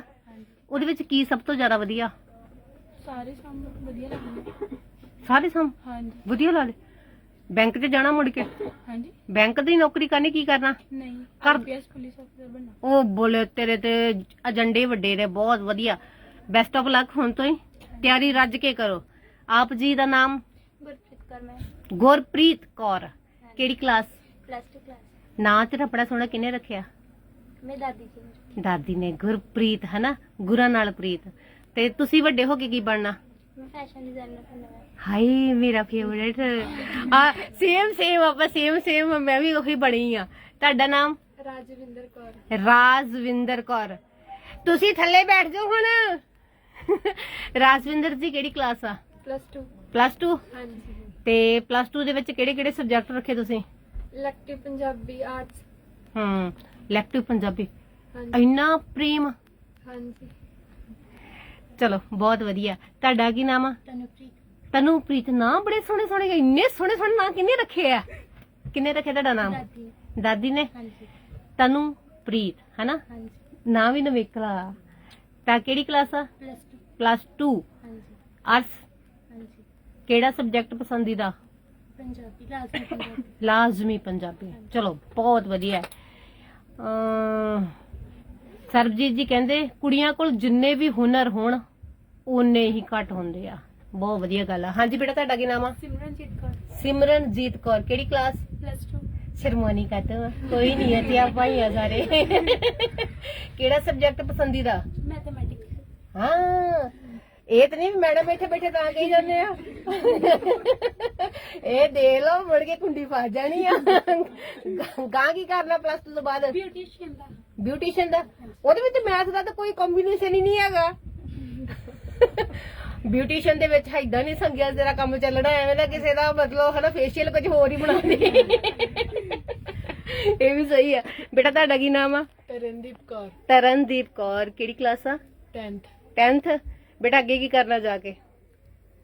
ਉਹਦੇ ਵਿੱਚ ਕੀ ਸਭ ਤੋਂ ਜ਼ਿਆਦਾ ਵਧੀਆ? ਸਾਰੇ ਸਮ ਵਧੀਆ ਲੱਗਦੇ ਸਾਰੇ ਸਮ ਹਾਂਜੀ। ਵਧੀਆ ਲਾ ਲੈ ਬੈਂਕ 'ਚ ਜਾਣਾ ਮੁੜ ਕੇ? ਹਾਂਜੀ। ਬੈਂਕ ਦੀ ਨੌਕਰੀ ਕਰਨੀ ਕੀ ਕਰਨਾ? ਨਹੀਂ ਕਰ- ਆਈਪੀਐਸ ਪੁਲਿਸ ਅਫਸਰ ਬਣਨਾ। ਉਹ ਬੋਲੇ ਤੇਰੇ ਤੇ ਏਜੰਡੇ ਵੱਡੇ ਨੇ ਬਹੁਤ ਵਧੀਆ। ਬੈਸਟ ਆਫ ਲੱਕ ਹੁਣ ਤੋਂ ਹੀ। ਤਿਆਰੀ ਰੱਜ ਕੇ ਕਰੋ। ਆਪ ਜੀ ਦਾ ਨਾਮ? ਗੁਰਪ੍ਰੀਤ ਕੌਰ ਮੈਂ। ਗੁਰਪ੍ਰੀਤ ਕੌਰ। ਕਿਹੜੀ ਕਲਾਸ ਪਲੱਸ 2 ਕਲਾਸ ਨਾਂ ਤੇਰਾ ਬੜਾ ਸੋਹਣਾ ਕਿਹਨੇ ਰੱਖਿਆ? ਮੈਂ ਦਾਦੀ ਜੀ ਮੇਰੀ। ਦਾਦੀ ਨੇ। ਗੁਰਪ੍ਰੀਤ ਹਨਾ? ਗੁਰਾਂ ਨਾਲ ਪ੍ਰੀਤ। ਤੇ ਤੁਸੀਂ ਵੱਡੇ ਹੋ ਕੇ ਕੀ ਬਣਨਾ? ਮੈਂ ਫੈਸ਼ਨ ਡਿਜ਼ਾਈਨਰ ਬਣਨਾ ਹੈ। ਹਾਈ ਮੇਰਾ ਫੇਵਰੇਟ ਆ ਸੇਮ ਸੇਮ ਆਪਾਂ ਸੇਮ ਸੇਮ ਮੈਂ ਵੀ ਉਹੀ ਬਣੀ ਆ। ਤੁਹਾਡਾ ਨਾਮ? ਰਾਜਵਿੰਦਰ ਕੌਰ। ਰਾਜਵਿੰਦਰ ਕੌਰ। ਤੁਸੀਂ ਥੱਲੇ ਬੈਠ ਜਾਓ ਹੁਣ। ਰਾਜਵਿੰਦਰ ਜੀ ਕਿਹੜੀ ਕਲਾਸ ਆ? ਪਲੱਸ 2 ਪਲੱਸ 2 ਹਾਂਜੀ। ਤੇ ਪਲੱਸ 2 ਦੇ ਵਿੱਚ ਕਿਹੜੇ ਕਿਹੜੇ ਸਬਜੈਕਟ ਰੱਖੇ ਤੁਸੀਂ? ਇਲੈਕਟਿਵ ਪੰਜਾਬੀ ਆਰਟਸ ਹੂੰ ਲੈਕਟਿਵ ਪੰਜਾਬੀ। ਹਾਂਜੀ। ਇੰਨਾ ਪ੍ਰੇਮ। ਹਾਂਜੀ। ਚਲੋ ਬਹੁਤ ਵਧੀਆ। ਤੁਹਾਡਾ ਕੀ ਨਾਮ ਆ? ਤਨੁਪ੍ਰੀਤ। ਤਨੂਪ੍ਰੀਤ ਨਾ ਬੜੇ ਸੋਹਣੇ ਸੋਹਣੇ ਇੰਨੇ ਸੋਹਣੇ ਸੋਹਣੇ ਨਾਂ ਕਿੰਨੇ ਰੱਖੇ ਆ? ਕਿੰਨੇ ਰੱਖੇ ਤੁਹਾਡਾ ਨਾਮ? ਦਾਦੀ। ਦਾਦੀ ਨੇ? ਹਾਂਜੀ। ਤਨੂਪ੍ਰੀਤ ਹਨਾ? ਹਾਂਜੀ। ਨਾਂ ਵੀ ਨਵੇਕਲਾ ਤਾਂ ਕਿਹੜੀ ਕਲਾਸ ਆ? ਪਲੱਸ 2 ਪਲੱਸ 2 ਹਾਂਜੀ। ਆਰਟਸ? ਹਾਂਜੀ। ਕਿਹੜਾ ਸਬਜੈਕਟ ਪਸੰਦੀਦਾ? ਪੰਜਾਬੀ ਲਾਜ਼ਮੀ ਪੰਜਾਬੀ। ਲਾਜ਼ਮੀ ਪੰਜਾਬੀ। ਚਲੋ ਬਹੁਤ ਵਧੀਆ। ਹੈ। ਅਮ ਸਰਬਜੀਤ ਜੀ ਕਹਿੰਦੇ ਕੁੜੀਆਂ ਕੋਲ ਜਿੰਨੇ ਵੀ ਹੁਨਰ ਹੋਣ ਓਨੇ ਹੀ ਘੱਟ ਹੁੰਦੇ ਆ। ਬਹੁਤ ਵਧੀਆ ਗੱਲ ਆ। ਹਾਂਜੀ ਬੇਟਾ ਤੁਹਾਡਾ ਕੀ ਨਾਮ ਆ? ਸਿਮਰਨਜੀਤ ਕੌਰ। ਸਿਮਰਨਜੀਤ ਕੌਰ ਕਿਹੜੀ ਕਲਾਸ ਪਲੱਸ 2 ਸ਼ਰਮਾਨੀ ਕਾਤੋਂ ਕੋਈ ਨਹੀਂ ਹੈ ਤੇ ਆਪਾਂ ਹੀ ਆ ਸਾਰੇ। ਕਿਹੜਾ ਸਬਜੈਕਟ ਪਸੰਦੀਦਾ? ਮੈਥਮੈਟਿਕਸ ਹਾਂ ਇਹ ਤਾਂ ਨਹੀਂ ਮੈਡਮ ਇੱਥੇ ਬੈਠੇ ਤਾਂ ਕਹੀ ਜਾਂਦੇ ਆ। ਇਹ ਦੇ ਲਓ ਮੁੜ ਕੇ ਕੁੰਡੀ ਫਸ ਜਾਣੀ ਆ। ਗਾਂ ਕੀ ਕਰਨਾ ਪਲੱਸ 2 ਤੋਂ ਬਾਅਦ? ਬਿਊਟੀਸ਼ੀਅਨ ਦਾ। ਬਿਊਟੀਸ਼ੀਅਨ ਦਾ? ਉਹਦੇ ਵਿੱਚ ਮੈਥ ਦਾ ਤਾਂ ਕੋਈ ਕੰਬੀਨੇਸ਼ਨ ਹੀ ਨਹੀਂ ਹੈਗਾ। ਬਿਊਟੀਸ਼ੀਅਨ ਦੇ ਵਿੱਚ ਐਦਾਂ ਨਹੀਂ ਸੰਗਿਆ ਤੇਰਾ ਕੰਮ ਚੱਲਣਾ ਐਵੇਂ ਦਾ ਕਿਸੇ ਦਾ ਮਤਲਬ ਹਨਾ ਫੇਸ਼ੀਅਲ ਕੁਝ ਹੋਰ ਹੀ ਬਣਾ ਦੇ। [LAUGHS] ਇਹ ਵੀ ਸਹੀ ਆ। ਬੇਟਾ ਤੁਹਾਡਾ ਕੀ ਨਾਮ ਆ? ਤਰਨਦੀਪ ਕੌਰ। ਤਰਨਦੀਪ ਕੌਰ ਕਿਹੜੀ ਕਲਾਸ ਆ? 10th 10th ਬੇਟਾ ਅੱਗੇ ਕੀ ਕਰਨਾ ਜਾ ਕੇ?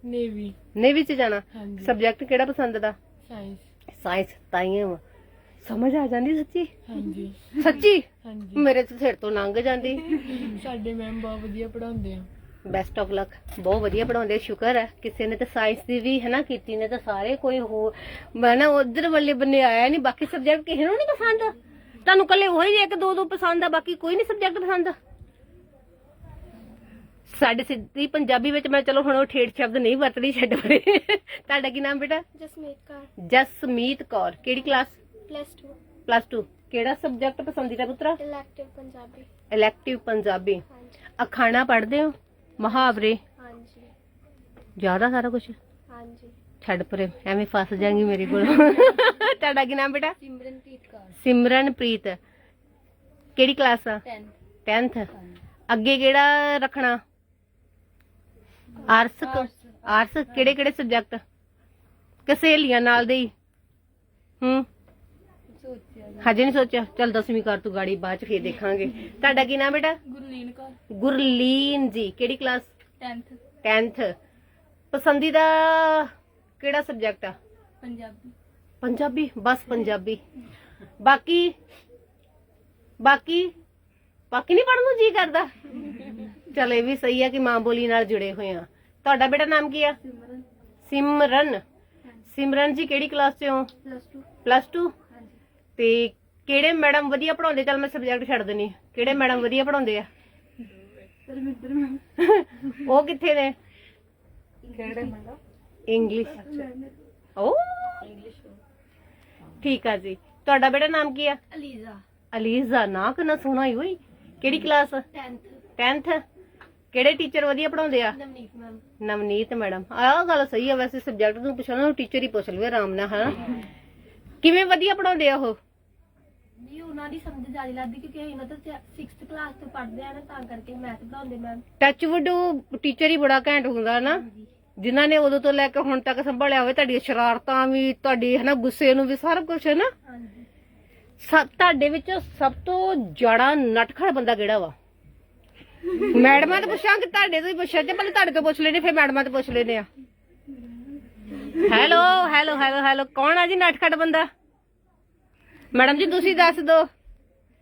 ਨੇਵੀ। ਨੇਵੀ ਚ ਜਾਣਾ। ਹਾਂਜੀ। ਸਬਜੈਕਟ ਕਿਹੜਾ ਪਸੰਦ ਦਾ? ਸਾਇੰਸ ਸਾਇੰਸ ਤਾਈਂ ਸਮਝ ਆ ਜਾਂਦੀ ਸੱਚੀ? ਹਾਂਜੀ। ਸੱਚੀ? ਹਾਂਜੀ। ਮੇਰੇ ਤੇ ਸਿਰ ਤੋਂ ਲੰਘ ਜਾਂਦੀ। ਸਾਡੇ ਮੈਮ ਬਹੁਤ ਵਧੀਆ ਪੜਾਉਂਦੇ ਆ। ਬੈਸਟ ਆਫ ਲੱਕ ਬਹੁਤ ਵਧੀਆ ਪੜਾਉਂਦੇ ਸ਼ੁਕਰ ਹੈ। ਕਿਸੇ ਨੇ ਤਾਂ ਸਾਇੰਸ ਦੀ ਵੀ ਹੈ ਨਾ ਕੀਤੀ ਨੇ ਤਾਂ ਸਾਰੇ ਕੋਈ ਹੋ ਮੈਂ ਨਾ ਉਧਰ ਵੱਲੇ ਬੰਨੇ ਆਇਆ ਨਹੀਂ ਬਾਕੀ ਸਬਜੈਕਟ ਕਿਸੇ ਨੂੰ ਨਹੀਂ ਪਸੰਦ। ਤੁਹਾਨੂੰ ਕੱਲੇ ਉਹੀ ਇੱਕ ਦੋ ਦੋ ਪਸੰਦ ਆ ਬਾਕੀ ਕੋਈ ਨਹੀਂ ਸਬਜੈਕਟ ਪਸੰਦ। ਸਾਡੇ ਸਿੱਧੀ ਪੰਜਾਬੀ ਵਿੱਚ ਮੈਂ ਚਲੋ ਹੁਣ ਉਹ ਠੇਠ ਸ਼ਬਦ ਨਹੀਂ ਵਰਤਣੀ ਛੱਡ ਪਰੇ। ਤੁਹਾਡਾ ਕੀ ਨਾਮ ਬੇਟਾ? ਜਸਮੀਤ ਕੌਰ। ਜਸਮੀਤ ਕੌਰ। ਕਿਹੜੀ ਕਲਾਸ ਪਲੱਸ 2 ਪਲੱਸ 2 ਕਿਹੜਾ ਸਬਜੈਕਟ ਪਸੰਦੀਦਾ ਪੁੱਤਰਾ? ਇਲੈਕਟਿਵ ਪੰਜਾਬੀ। ਇਲੈਕਟਿਵ ਪੰਜਾਬੀ। ਅਖਾਣਾ ਪੜ੍ਹਦੇ ਹੋ? ਮੁਹਾਵਰੇ। ਹਾਂਜੀ। ਜ਼ਿਆਦਾ ਸਾਰਾ ਕੁਝ ਹਾਂਜੀ। ਛੱਡ ਪਰੇ ਐਵੇਂ ਫਸ ਜਾਏਗੀ ਮੇਰੇ ਕੋਲ। ਤੁਹਾਡਾ ਕੀ ਨਾਮ ਬੇਟਾ? ਸਿਮਰਨਪ੍ਰੀਤ ਕੌਰ। ਸਿਮਰਨਪ੍ਰੀਤ। ਕਿਹੜੀ ਕਲਾਸ ਆ? 10th 10th ਅੱਗੇ ਕਿਹੜਾ ਰੱਖਣਾ? ਆਰਟਸ ਆਰਟਸ ਕਿਹੜੇ ਕਿਹੜੇ ਸਬਜੈਕਟ ਕਸੇਲੀਆਂ ਨਾਲ ਦੇ ਹੀ। ਹਜੇ ਨਹੀਂ ਸੋਚਿਆ। ਚੱਲ ਦਸਵੀਂ ਕਰ ਤੂੰ ਗਾੜੀ ਬਾਅਦ ਚ ਫੇਰ ਦੇਖਾਂਗੇ। ਤੁਹਾਡਾ ਕੀ ਨਾਮ ਬੇਟਾ? ਗੁਰਲੀਨ ਕੌਰ। ਗੁਰਲੀਨ ਜੀ ਕਿਹੜੀ ਕਲਾਸ? 10th 10th ਪਸੰਦੀਦਾ ਕਿਹੜਾ ਸਬਜੈਕਟ ਆ? ਪੰਜਾਬੀ। ਪੰਜਾਬੀ ਬਸ ਪੰਜਾਬੀ। ਬਾਕੀ ਬਾਕੀ ਬਾਕੀ ਨਹੀਂ ਪੜਨ ਨੂੰ ਜੀ ਕਰਦਾ। ਚਲ ਇਹ ਵੀ ਸਹੀ ਆ ਕਿ ਮਾਂ ਬੋਲੀ ਨਾਲ ਜੁੜੇ ਹੋਏ ਆ। ਤੁਹਾਡਾ ਬੇਟਾ ਨਾਮ ਕੀ ਆ? ਸਿਮਰਨ। ਸਿਮਰਨ। ਸਿਮਰਨ ਜੀ ਕਿਹੜੀ ਕਲਾਸ 'ਚ ਹੋ? ਪਲੱਸ 2 ਪਲੱਸ 2 ਤੇ ਕਿਹੜੇ ਮੈਡਮ ਵਧੀਆ ਪੜਾਉਂਦੇ ਚੱਲ ਮੈਂ ਸਬਜੈਕਟ ਛੱਡ ਦਿੰਨੀ ਹਾਂ। ਕਿਹੜੇ ਮੈਡਮ ਵਧੀਆ ਪੜਾਉਂਦੇ ਆ? ਉਹ ਕਿੱਥੇ ਨੇ? ਕਿਹੜੇ ਮੈਡਮ? ਇੰਗਲਿਸ਼। ਓ। ਠੀਕ ਆ ਜੀ। ਤੁਹਾਡਾ ਬੇਟਾ ਨਾਮ ਕੀ ਆ? ਅਲੀਜ਼ਾ। ਅਲੀਜ਼ਾ ਨਾ ਕਿੰਨਾ ਸੋਹਣਾ ਹੀ ਹੋਈ ਕਿਹੜੀ ਕਲਾਸ? 10th 10th ਕਿਹੜੇ ਟੀਚਰ ਵਧੀਆ ਪੜਾਉਂਦੇ ਆ? ਨਵਨੀਤ ਮੈਮ। ਨਵਨੀਤ ਮੈਡਮ। ਆਹ ਗੱਲ ਸਹੀ ਆ ਵੈਸੇ ਸਬਜੈਕਟ ਨੂੰ ਪੁੱਛਣਾ ਉਹ ਟੀਚਰ ਹੀ ਪੁੱਛ ਲਵੇ ਆਰਾਮ ਨਾਲ ਹਨਾ? ਕਿਵੇਂ ਵਧੀਆ ਪੜਾਉਂਦੇ ਆ ਉਹ? ਜੀ ਉਹਨਾਂ ਦੀ ਸਮਝ ਜ਼ਿਆਦਾ ਲੱਗਦੀ ਕਿਉਂਕਿ ਉਹਨਾਂ ਤੋਂ 6th ਕਲਾਸ ਤੋਂ ਪੜ੍ਹਦੇ ਆ ਨਾ ਤਾਂ ਕਰਕੇ ਮੈਥ ਪੜਾਉਂਦੇ ਮੈਮ ਟੱਚਵੁੱਡ ਉਹ ਟੀਚਰ ਹੀ ਬੜਾ ਘੈਂਟ ਹੁੰਦਾ ਨਾ। ਜਿਨ੍ਹਾਂ ਨੇ ਉਦੋਂ ਤੋਂ ਲੈ ਕੇ ਹੁਣ ਤੱਕ ਸੰਭਾਲਿਆ ਹੋਵੇ ਤੁਹਾਡੀਆਂ ਸ਼ਰਾਰਤਾਂ ਵੀ ਤੁਹਾਡੀ ਹਨਾ ਗੁੱਸੇ ਨੂੰ ਵੀ ਸਾਰਾ ਕੁਝ ਹੈ ਨਾ। ਹਾਂਜੀ। ਸ- ਤੁਹਾਡੇ ਵਿੱਚ ਸਭ ਤੋਂ ਜੜਾ ਨਟਖੜ ਬੰਦਾ ਕਿਹੜਾ ਵਾ? ਮੈਡਮਾਂ ਤੋਂ ਪੁੱਛਾਂ ਕਿ ਤੁਹਾਡੇ ਤੋਂ ਹੀ ਪੁੱਛਾਂ ਜੇ ਪਹਿਲੇ ਤੁਹਾਡੇ ਤੋਂ ਪੁੱਛ ਲੈਨੇ ਫਿਰ ਮੈਡਮਾਂ ਤੋਂ ਪੁੱਛ ਲੈਨੇ ਆ। ਹੈਲੋ ਹੈਲੋ ਹੈਲੋ ਹੈਲੋ ਕੌਣ ਆ ਜੀ ਨਟਖੜ ਬੰਦਾ? ਮੈਡਮ ਜੀ ਤੁਸੀਂ ਦੱਸ ਦਿਓ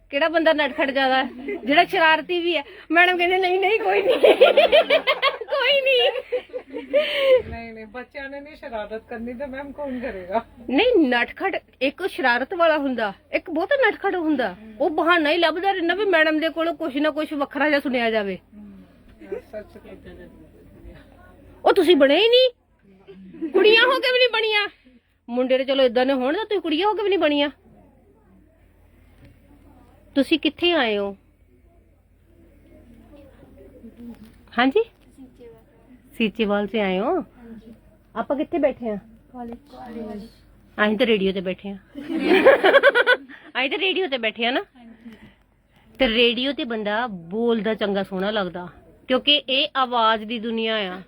ਕਿਹੜਾ ਬੰਦਾ ਨਟਖੜ ਜ਼ਿਆਦਾ? ਹੈ? ਜਿਹੜਾ ਸ਼ਰਾਰਤੀ ਵੀ ਹੈ। ਮੈਡਮ ਕਹਿੰਦੇ ਨਹੀਂ ਨਹੀਂ ਕੋਈ ਨਹੀਂ। ਕੋਈ ਨਹੀਂ। ਨਹੀਂ ਨਹੀਂ ਬੱਚਿਆਂ ਨੇ ਨਹੀਂ ਸ਼ਰਾਰਤ ਕਰਨੀ ਤਾਂ ਮੈਮ ਕੌਣ ਕਰੇਗਾ? ਨਹੀਂ ਨਟਖਟ ਇੱਕ ਸ਼ਰਾਰਤ ਵਾਲਾ ਹੁੰਦਾ। ਇੱਕ ਬਹੁਤ ਨਟਖਟ ਹੁੰਦਾ। ਉਹ ਬਹਾਨਾ ਹੀ ਲੱਭਦਾ ਰਹਿੰਦਾ ਵੀ ਮੈਡਮ ਦੇ ਕੋਲੋਂ ਕੁਛ ਨਾ ਕੁਛ ਵੱਖਰਾ ਜਿਹਾ ਸੁਣਿਆ ਜਾਵੇ। ਸੱਚ ਉਹ ਤੁਸੀਂ ਬਣੇ ਹੀ ਨਹੀਂ। ਕੁੜੀਆਂ ਹੋ ਕੇ ਵੀ ਨਹੀਂ ਬਣੀਆਂ। ਮੁੰਡੇ ਤੇ ਚਲੋ ਇਦਾਂ ਦੇ ਹੋਣ ਤਾਂ ਤੁਸੀਂ ਕੁੜੀਆਂ ਹੋ ਕੇ ਵੀ ਨਹੀਂ ਬਣੀਆਂ। ਤੁਸੀਂ ਕਿੱਥੇ ਆਏ ਹੋ? ਹਾਂਜੀ? ਸੀਚੇਵਾਲ ਸੇ ਆਏ ਹੋ? ਆਪਾਂ ਕਿੱਥੇ ਬੈਠੇ ਆ ਕਾਲਜ ਅਸੀਂ ਤਾਂ ਰੇਡੀਓ ਤੇ ਬੈਠੇ ਆ ਅਸੀਂ ਤਾਂ ਰੇਡੀਓ ਤੇ ਬੈਠੇ ਆ ਨਾ। ਤੇ ਰੇਡੀਓ ਤੇ ਬੰਦਾ ਬੋਲਦਾ ਚੰਗਾ ਸੋਹਣਾ ਲੱਗਦਾ ਕਿਉਂਕਿ ਇਹ ਆਵਾਜ਼ ਦੀ ਦੁਨੀਆ ਆ।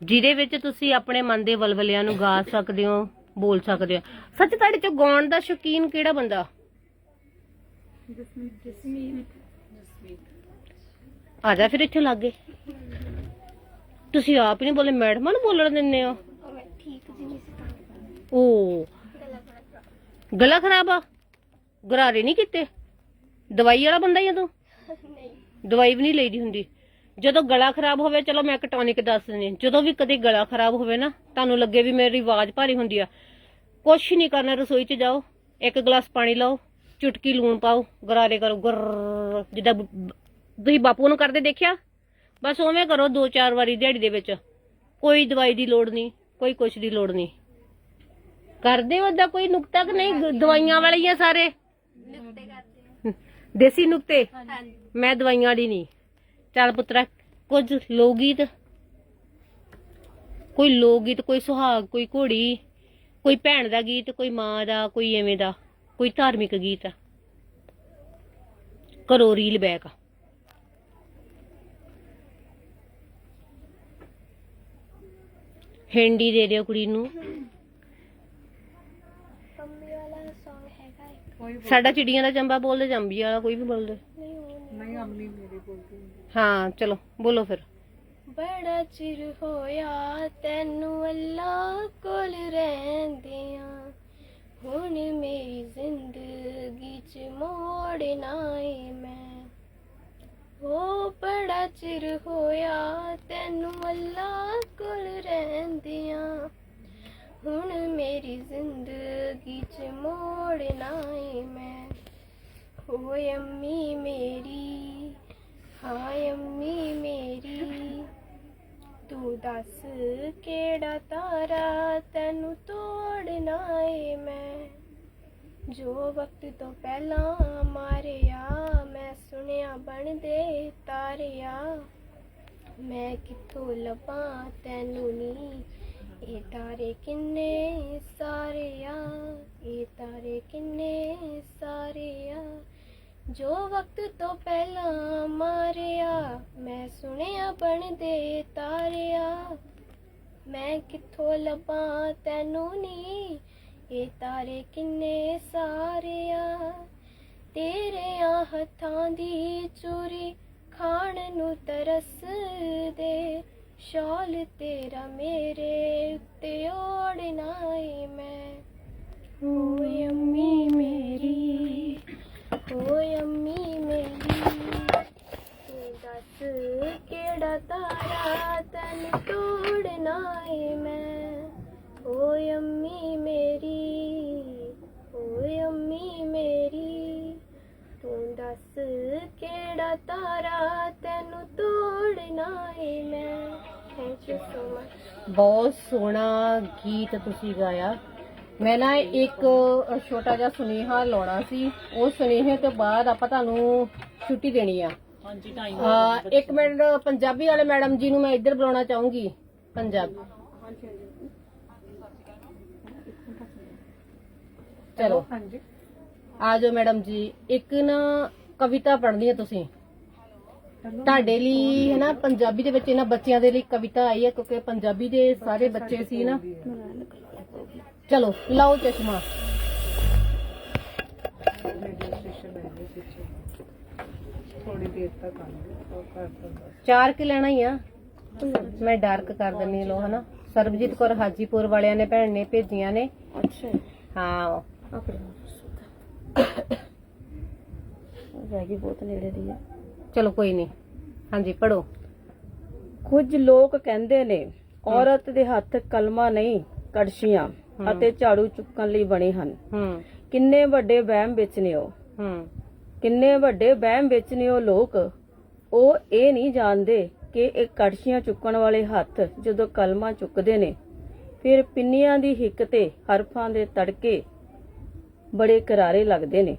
ਜਿਹਦੇ ਵਿੱਚ ਤੁਸੀਂ ਆਪਣੇ ਮਨ ਦੇ ਵਲਵਲਿਆਂ ਨੂੰ ਗਾ ਸਕਦੇ ਹੋ ਬੋਲ ਸਕਦੇ ਹੋ। ਸੱਚ ਤੁਹਾਡੇ ਚੋਂ ਗਾਉਣ ਦਾ ਸ਼ੌਕੀਨ ਕਿਹੜਾ ਬੰਦਾ? ਆ ਜਾ ਫਿਰ ਇੱਥੇ ਲਾਗੇ। ਤੁਸੀਂ ਆਪ ਹੀ ਨਹੀਂ ਬੋਲੇ ਮੈਡਮਾਂ ਨੂੰ ਬੋਲਣ ਦਿੰਦੇ ਹੋ? ਠੀਕ ਜੀ ਨਹੀਂ ਉਹ ਗਲਾ ਖਰਾਬ ਆ? ਗਰਾਰੇ ਨਹੀਂ ਕੀਤੇ? ਦਵਾਈ ਵਾਲਾ ਬੰਦਾ ਹੀ ਆ ਤੂੰ? ਨਹੀਂ ਦਵਾਈ ਵੀ ਨਹੀਂ ਲਈਦੀ ਹੁੰਦੀ। ਜਦੋਂ ਗਲਾ ਖਰਾਬ ਹੋਵੇ, ਚਲੋ ਮੈਂ ਇੱਕ ਟੌਨਿਕ ਦੱਸ ਦਿੰਦੀ ਜਦੋਂ ਵੀ ਕਦੇ ਗਲਾ ਖਰਾਬ ਹੋਵੇ ਨਾ, ਤੁਹਾਨੂੰ ਲੱਗੇ ਵੀ ਮੇਰੀ ਆਵਾਜ਼ ਭਾਰੀ ਹੁੰਦੀ ਆ। ਕੁਛ ਨਹੀਂ ਕਰਨਾ, ਰਸੋਈ 'ਚ ਜਾਓ, ਇੱਕ ਗਲਾਸ ਪਾਣੀ ਲਾਓ। ਚੁਟਕੀ ਲੂਣ ਪਾਓ, ਗਰਾਰੇ ਕਰੋ ਗੁਰ ਜਿੱਦਾਂ ਤੁਸੀਂ ਬਾਪੂ ਨੂੰ ਕਰਦੇ ਦੇਖਿਆ? ਬਸ ਉਵੇਂ ਕਰੋ ਦੋ ਚਾਰ ਵਾਰੀ ਦਿਹਾੜੀ ਦੇ ਵਿੱਚ। ਕੋਈ ਦਵਾਈ ਦੀ ਲੋੜ ਨਹੀਂ, ਕੋਈ ਕੁਛ ਦੀ ਲੋੜ ਨਹੀਂ। ਕਰਦੇ ਉਹਦਾ ਕੋਈ ਨੁਕਤਾ ਕਿ ਨਹੀਂ? ਦਵਾਈਆਂ ਵਾਲੇ ਹੀ ਆ ਸਾਰੇ। ਨੁਕਤੇ ਕਰਦੇ ਦੇਸੀ ਨੁਕਤੇ? ਮੈਂ ਦਵਾਈਆਂ ਵਾਲੀ ਨਹੀਂ। ਚੱਲ ਪੁੱਤਰਾ, ਕੁਝ ਲੋਕ ਗੀਤ ਕੋਈ ਲੋਕ ਗੀਤ ਕੋਈ ਸੁਹਾਗ, ਕੋਈ ਘੋੜੀ, ਕੋਈ ਭੈਣ ਦਾ ਗੀਤ, ਕੋਈ ਮਾਂ ਦਾ, ਕੋਈ ਐਵੇਂ ਦਾ। ਕੋਈ ਧਾਰਮਿਕ ਗੀਤ ਕਰੋ ਰੀਲ ਬੈਕ ਹਿੰਦੀ ਦੇ ਦਿਓ ਕੁੜੀ ਨੂੰ। ਪੰਮੀ ਵਾਲਾ Song ਹੈਗਾ ਇੱਕ ਕੋਈ ਸਾਡਾ ਚਿੜੀਆਂ ਦਾ ਚੰਬਾ ਬੋਲਦੇ ਜੰਬੀ ਵਾਲਾ ਕੋਈ ਵੀ ਬੋਲਦੇ। ਨਹੀਂ ਉਹ ਨਹੀਂ ਨਹੀਂ ਅਮਨੀ ਮੇਰੀ ਬੋਲਦੀ। ਹਾਂ ਚਲੋ ਬੋਲੋ ਫਿਰ। ਬੜਾ ਚਿਰ ਹੋਇਆ ਤੈਨੂੰ ਅੱਲਾ ਕੋਲ ਰਹਿੰਦਿਆਂ। ਹੁਣ ਮੇਰੀ ਜ਼ਿੰਦਗੀ ਚ ਮੋੜਨਾ ਏ ਮੈਂ। ਉਹ ਬੜਾ ਚਿਰ ਹੋਇਆ, ਤੈਨੂੰ ਅੱਲਾ ਕੋਲ ਰਹਿੰਦਿਆਂ। ਹੁਣ ਮੇਰੀ ਜ਼ਿੰਦਗੀ ਚ ਮੋੜਨਾ ਏ ਮੈਂ। ਹੋਏ ਅੰਮੀ ਮੇਰੀ, ਹਾਏ ਅੰਮੀ ਮੇਰੀ ਤੂੰ ਦੱਸ ਕਿਹੜਾ ਤਾਰਾ ਤੈਨੂੰ ਤੋੜਨਾ ਏ ਮੈਂ ਜੋ ਵਕਤ ਤੋਂ ਪਹਿਲਾਂ ਮਾਰਿਆ ਮੈਂ ਸੁਣਿਆ ਬਣਦੇ ਤਾਰਿਆ ਮੈਂ ਕਿੱਥੋਂ ਲੱਭਾਂ ਤੈਨੂੰ ਨੀ ਇਹ ਤਾਰੇ ਕਿੰਨੇ ਸਾਰੇ ਆ, ਇਹ ਤਾਰੇ ਕਿੰਨੇ ਸਾਰੇ ਆ। ਜੋ ਵਕਤ ਤੋਂ ਪਹਿਲਾਂ ਮਾਰਿਆ, ਮੈਂ ਸੁਣਿਆ ਬਣਦੇ ਤਾਰਿਆ। ਮੈਂ ਕਿੱਥੋਂ ਲੱਭਾਂ ਤੈਨੂੰ ਨੀ, ਇਹ ਤਾਰੇ ਕਿੰਨੇ ਸਾਰੇ ਆ ਤੇਰੇ ਆ ਹੱਥਾਂ ਦੀ ਚੂਰੀ ਖਾਣ ਨੂੰ ਤਰਸਦੇ, ਸ਼ਾਲ ਤੇਰਾ ਮੇਰੇ ਉੱਤੇ ਓੜਨਾ ਤਨ ਤੋੜਨਾ ਏ ਮੈਂ ਓ ਅੰਮੀ ਮੇਰੀ ਓ ਅੰਮੀ ਮੇਰੀ ਤੂੰ ਦੱਸ ਕਿਹੜਾ ਤਾਰਾ ਤੈਨੂੰ ਤੋੜਨਾ ਏ ਮੈਂ ਥੈਂਕ ਯੂ ਸੋ ਮਚ ਬਹੁਤ ਸੋਹਣਾ ਗੀਤ ਤੁਸੀਂ ਗਾਇਆ ਮੈਂ ਨਾ ਇੱਕ ਛੋਟਾ ਜਿਹਾ ਸੁਨੇਹਾ ਲਾਉਣਾ ਸੀ ਉਹ ਸੁਨੇਹੇ ਤੋਂ ਬਾਅਦ ਆਪਾਂ ਤੁਹਾਨੂੰ ਛੁੱਟੀ ਦੇਣੀ ਆ ਹਾਂਜੀ ਟਾਈਮ ਅ, ਇੱਕ ਮਿੰਟ ਪੰਜਾਬੀ ਵਾਲੇ ਮੈਡਮ ਜੀ ਨੂੰ ਮੈਂ ਇੱਧਰ ਬੁਲਾਉਣਾ ਚਾਹੂੰਗੀ ਪੰਜਾਬ। ਚਲੋ। ਹਾਂਜੀ। ਆ ਜਾਓ ਮੈਡਮ ਜੀ ਇੱਕ ਨਾ ਕਵਿਤਾ ਪੜ੍ਹਨੀ ਹੈ ਤੁਸੀਂ। ਤੁਹਾਡੇ ਲਈ ਹੈ ਨਾ ਪੰਜਾਬੀ ਦੇ ਵਿੱਚ ਇਹਨਾਂ ਬੱਚਿਆਂ ਦੇ ਲਈ ਕਵਿਤਾ ਆਈ ਹੈ ਕਿਉਂਕਿ ਪੰਜਾਬੀ ਦੇ ਸਾਰੇ ਬੱਚੇ ਸੀ ਨਾ। ਚਲੋ ਲਾਓ ਚਸ਼ਮਾ ਰੇਡੀਓ ਸਟੇਸ਼ਨ ਹੈ ਜੀ ਪਿੱਛੇ ਥੋੜੀ ਦੇਰ ਤੱਕ ਆਉਂਗੇ ਉਹ ਕਰ ਦਿੰਦਾ ਚਾਰ ਕਿ ਲੈਣਾ ਹੀ ਆ? ਮੈਂ ਡਾਰਕ ਕਰ ਦਿੰਨੀ ਲੋ ਹਨਾ? ਸਰਬਜੀਤ ਕੌਰ ਹਾਜੀਪੁਰ ਵਾਲਿਆਂ ਨੇ ਭੈਣ ਨੇ ਭੇਜੀਆਂ ਨੇ। ਅੱਛਾ ਹਾਂ। ਰਹਿ ਗਈ ਬਹੁਤ ਨੇੜੇ ਦੀ ਚਲੋ ਕੋਈ ਨਹੀਂ ਹਾਂਜੀ ਪੜੋ ਕੁਝ ਲੋਕ ਕਹਿੰਦੇ ਨੇ ਔਰਤ ਦੇ ਹੱਥ ਕਲਮਾ ਨਹੀਂ ਕੜਛੀਆਂ ਅਤੇ ਝਾੜੂ ਚੁੱਕਣ ਲਈ ਬਣੇ ਹਨ। ਹੂੰ। ਕਿੰਨੇ ਵੱਡੇ ਵਹਿਮ ਵਿੱਚ ਨੇ ਉਹ। ਹੂੰ। ਕਿੰਨੇ ਵੱਡੇ ਵਹਿਮ ਵਿੱਚ ਨੇ ਉਹ ਲੋਕ। ਉਹ ਇਹ ਨਹੀਂ ਜਾਣਦੇ ਕਿ ਇਹ ਕੜਛੀਆਂ ਚੁੱਕਣ ਵਾਲੇ ਹੱਥ ਜਦੋਂ ਕਲਮਾਂ ਚੁੱਕਦੇ ਨੇ। ਫਿਰ ਪਿੰਨੀਆਂ ਦੀ ਹਿੱਕ ਤੇ ਹਰਫਾਂ ਦੇ ਤੜਕੇ ਬੜੇ ਕਰਾਰੇ ਲੱਗਦੇ ਨੇ।